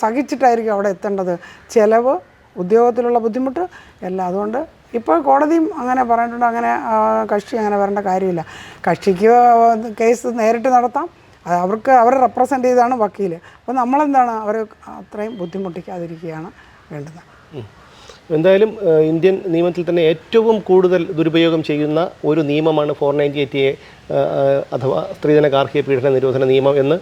A: സഹിച്ചിട്ടായിരിക്കും അവിടെ എത്തേണ്ടത്. ചിലവ് ഉദ്യോഗത്തിലുള്ള ബുദ്ധിമുട്ട് എല്ലാം അതുകൊണ്ട് ഇപ്പോൾ കോടതിയും അങ്ങനെ പറഞ്ഞിട്ടുണ്ട്. അങ്ങനെ കക്ഷി അങ്ങനെ വരേണ്ട കാര്യമില്ല. കക്ഷിക്ക് കേസ് നേരിട്ട് നടത്താം. അത് അവർക്ക് അവരെ റെപ്രസെന്റ് ചെയ്താണ് വക്കീൽ അപ്പോൾ നമ്മളെന്താണ് അവർ അത്രയും ബുദ്ധിമുട്ടിക്കാതിരിക്കുകയാണ് വേണ്ടത്.
B: എന്തായാലും ഇന്ത്യൻ നിയമത്തിൽ തന്നെ ഏറ്റവും കൂടുതൽ ദുരുപയോഗം ചെയ്യുന്ന ഒരു നിയമമാണ് ഫോർ നയന്റി എയ്റ്റി എ അഥവാ സ്ത്രീധന ഗാർഹിക പീഡന നിരോധന നിയമം എന്ന്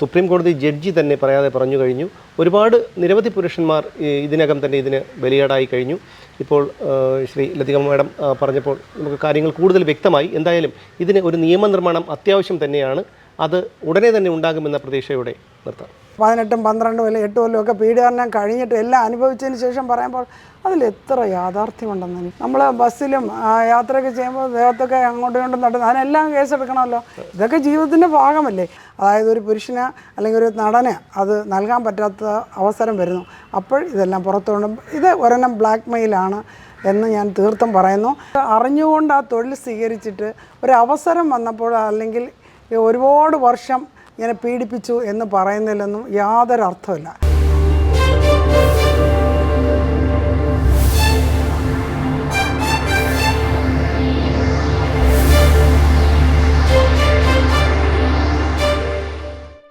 B: സുപ്രീം കോടതി ജഡ്ജി തന്നെ പറയാതെ പറഞ്ഞു കഴിഞ്ഞു. ഒരുപാട് നിരവധി പുരുഷന്മാർ ഇതിനകം തന്നെ ഇതിന് ബലിയാടായി കഴിഞ്ഞു. ഇപ്പോൾ ശ്രീ ലതിക മാഡം പറഞ്ഞപ്പോൾ നമുക്ക് കാര്യങ്ങൾ കൂടുതൽ വ്യക്തമായി. എന്തായാലും ഇതിന് ഒരു നിയമനിർമ്മാണം അത്യാവശ്യം തന്നെയാണ്. അത് ഉടനെ തന്നെ ഉണ്ടാകുമെന്ന പ്രതീക്ഷയോടെ നിർത്താം.
A: പതിനെട്ടും പന്ത്രണ്ടും അല്ലെങ്കിൽ എട്ട് കൊല്ലം ഒക്കെ പീഡനം കഴിഞ്ഞിട്ട് എല്ലാം അനുഭവിച്ചതിന് ശേഷം പറയുമ്പോൾ അതിൽ എത്ര യാഥാർത്ഥ്യമുണ്ടെന്ന് എനിക്ക്. നമ്മൾ ബസ്സിലും യാത്രയൊക്കെ ചെയ്യുമ്പോൾ ദേഹത്തൊക്കെ അങ്ങോട്ടും ഇങ്ങോട്ടും നടന്ന് അതിനെല്ലാം കേസെടുക്കണമല്ലോ. ഇതൊക്കെ ജീവിതത്തിന്റെ ഭാഗമല്ലേ. അതായത് ഒരു പുരുഷന് അല്ലെങ്കിൽ ഒരു നടന് അത് നൽകാൻ പറ്റാത്ത അവസരം വരുന്നു. അപ്പോൾ ഇതെല്ലാം പുറത്തു കൊണ്ടും ഇത് ഒരെണ്ണം ബ്ലാക്ക് മെയിലാണ് എന്ന് ഞാൻ തീർത്തും പറയുന്നു. അറിഞ്ഞുകൊണ്ട് ആ തൊഴിൽ സ്വീകരിച്ചിട്ട് ഒരു അവസരം വന്നപ്പോൾ അല്ലെങ്കിൽ ഒരുപാട് വർഷം ഇങ്ങനെ പീഡിപ്പിച്ചു എന്ന് പറയുന്നതിലൊന്നും യാതൊരു അർത്ഥമില്ല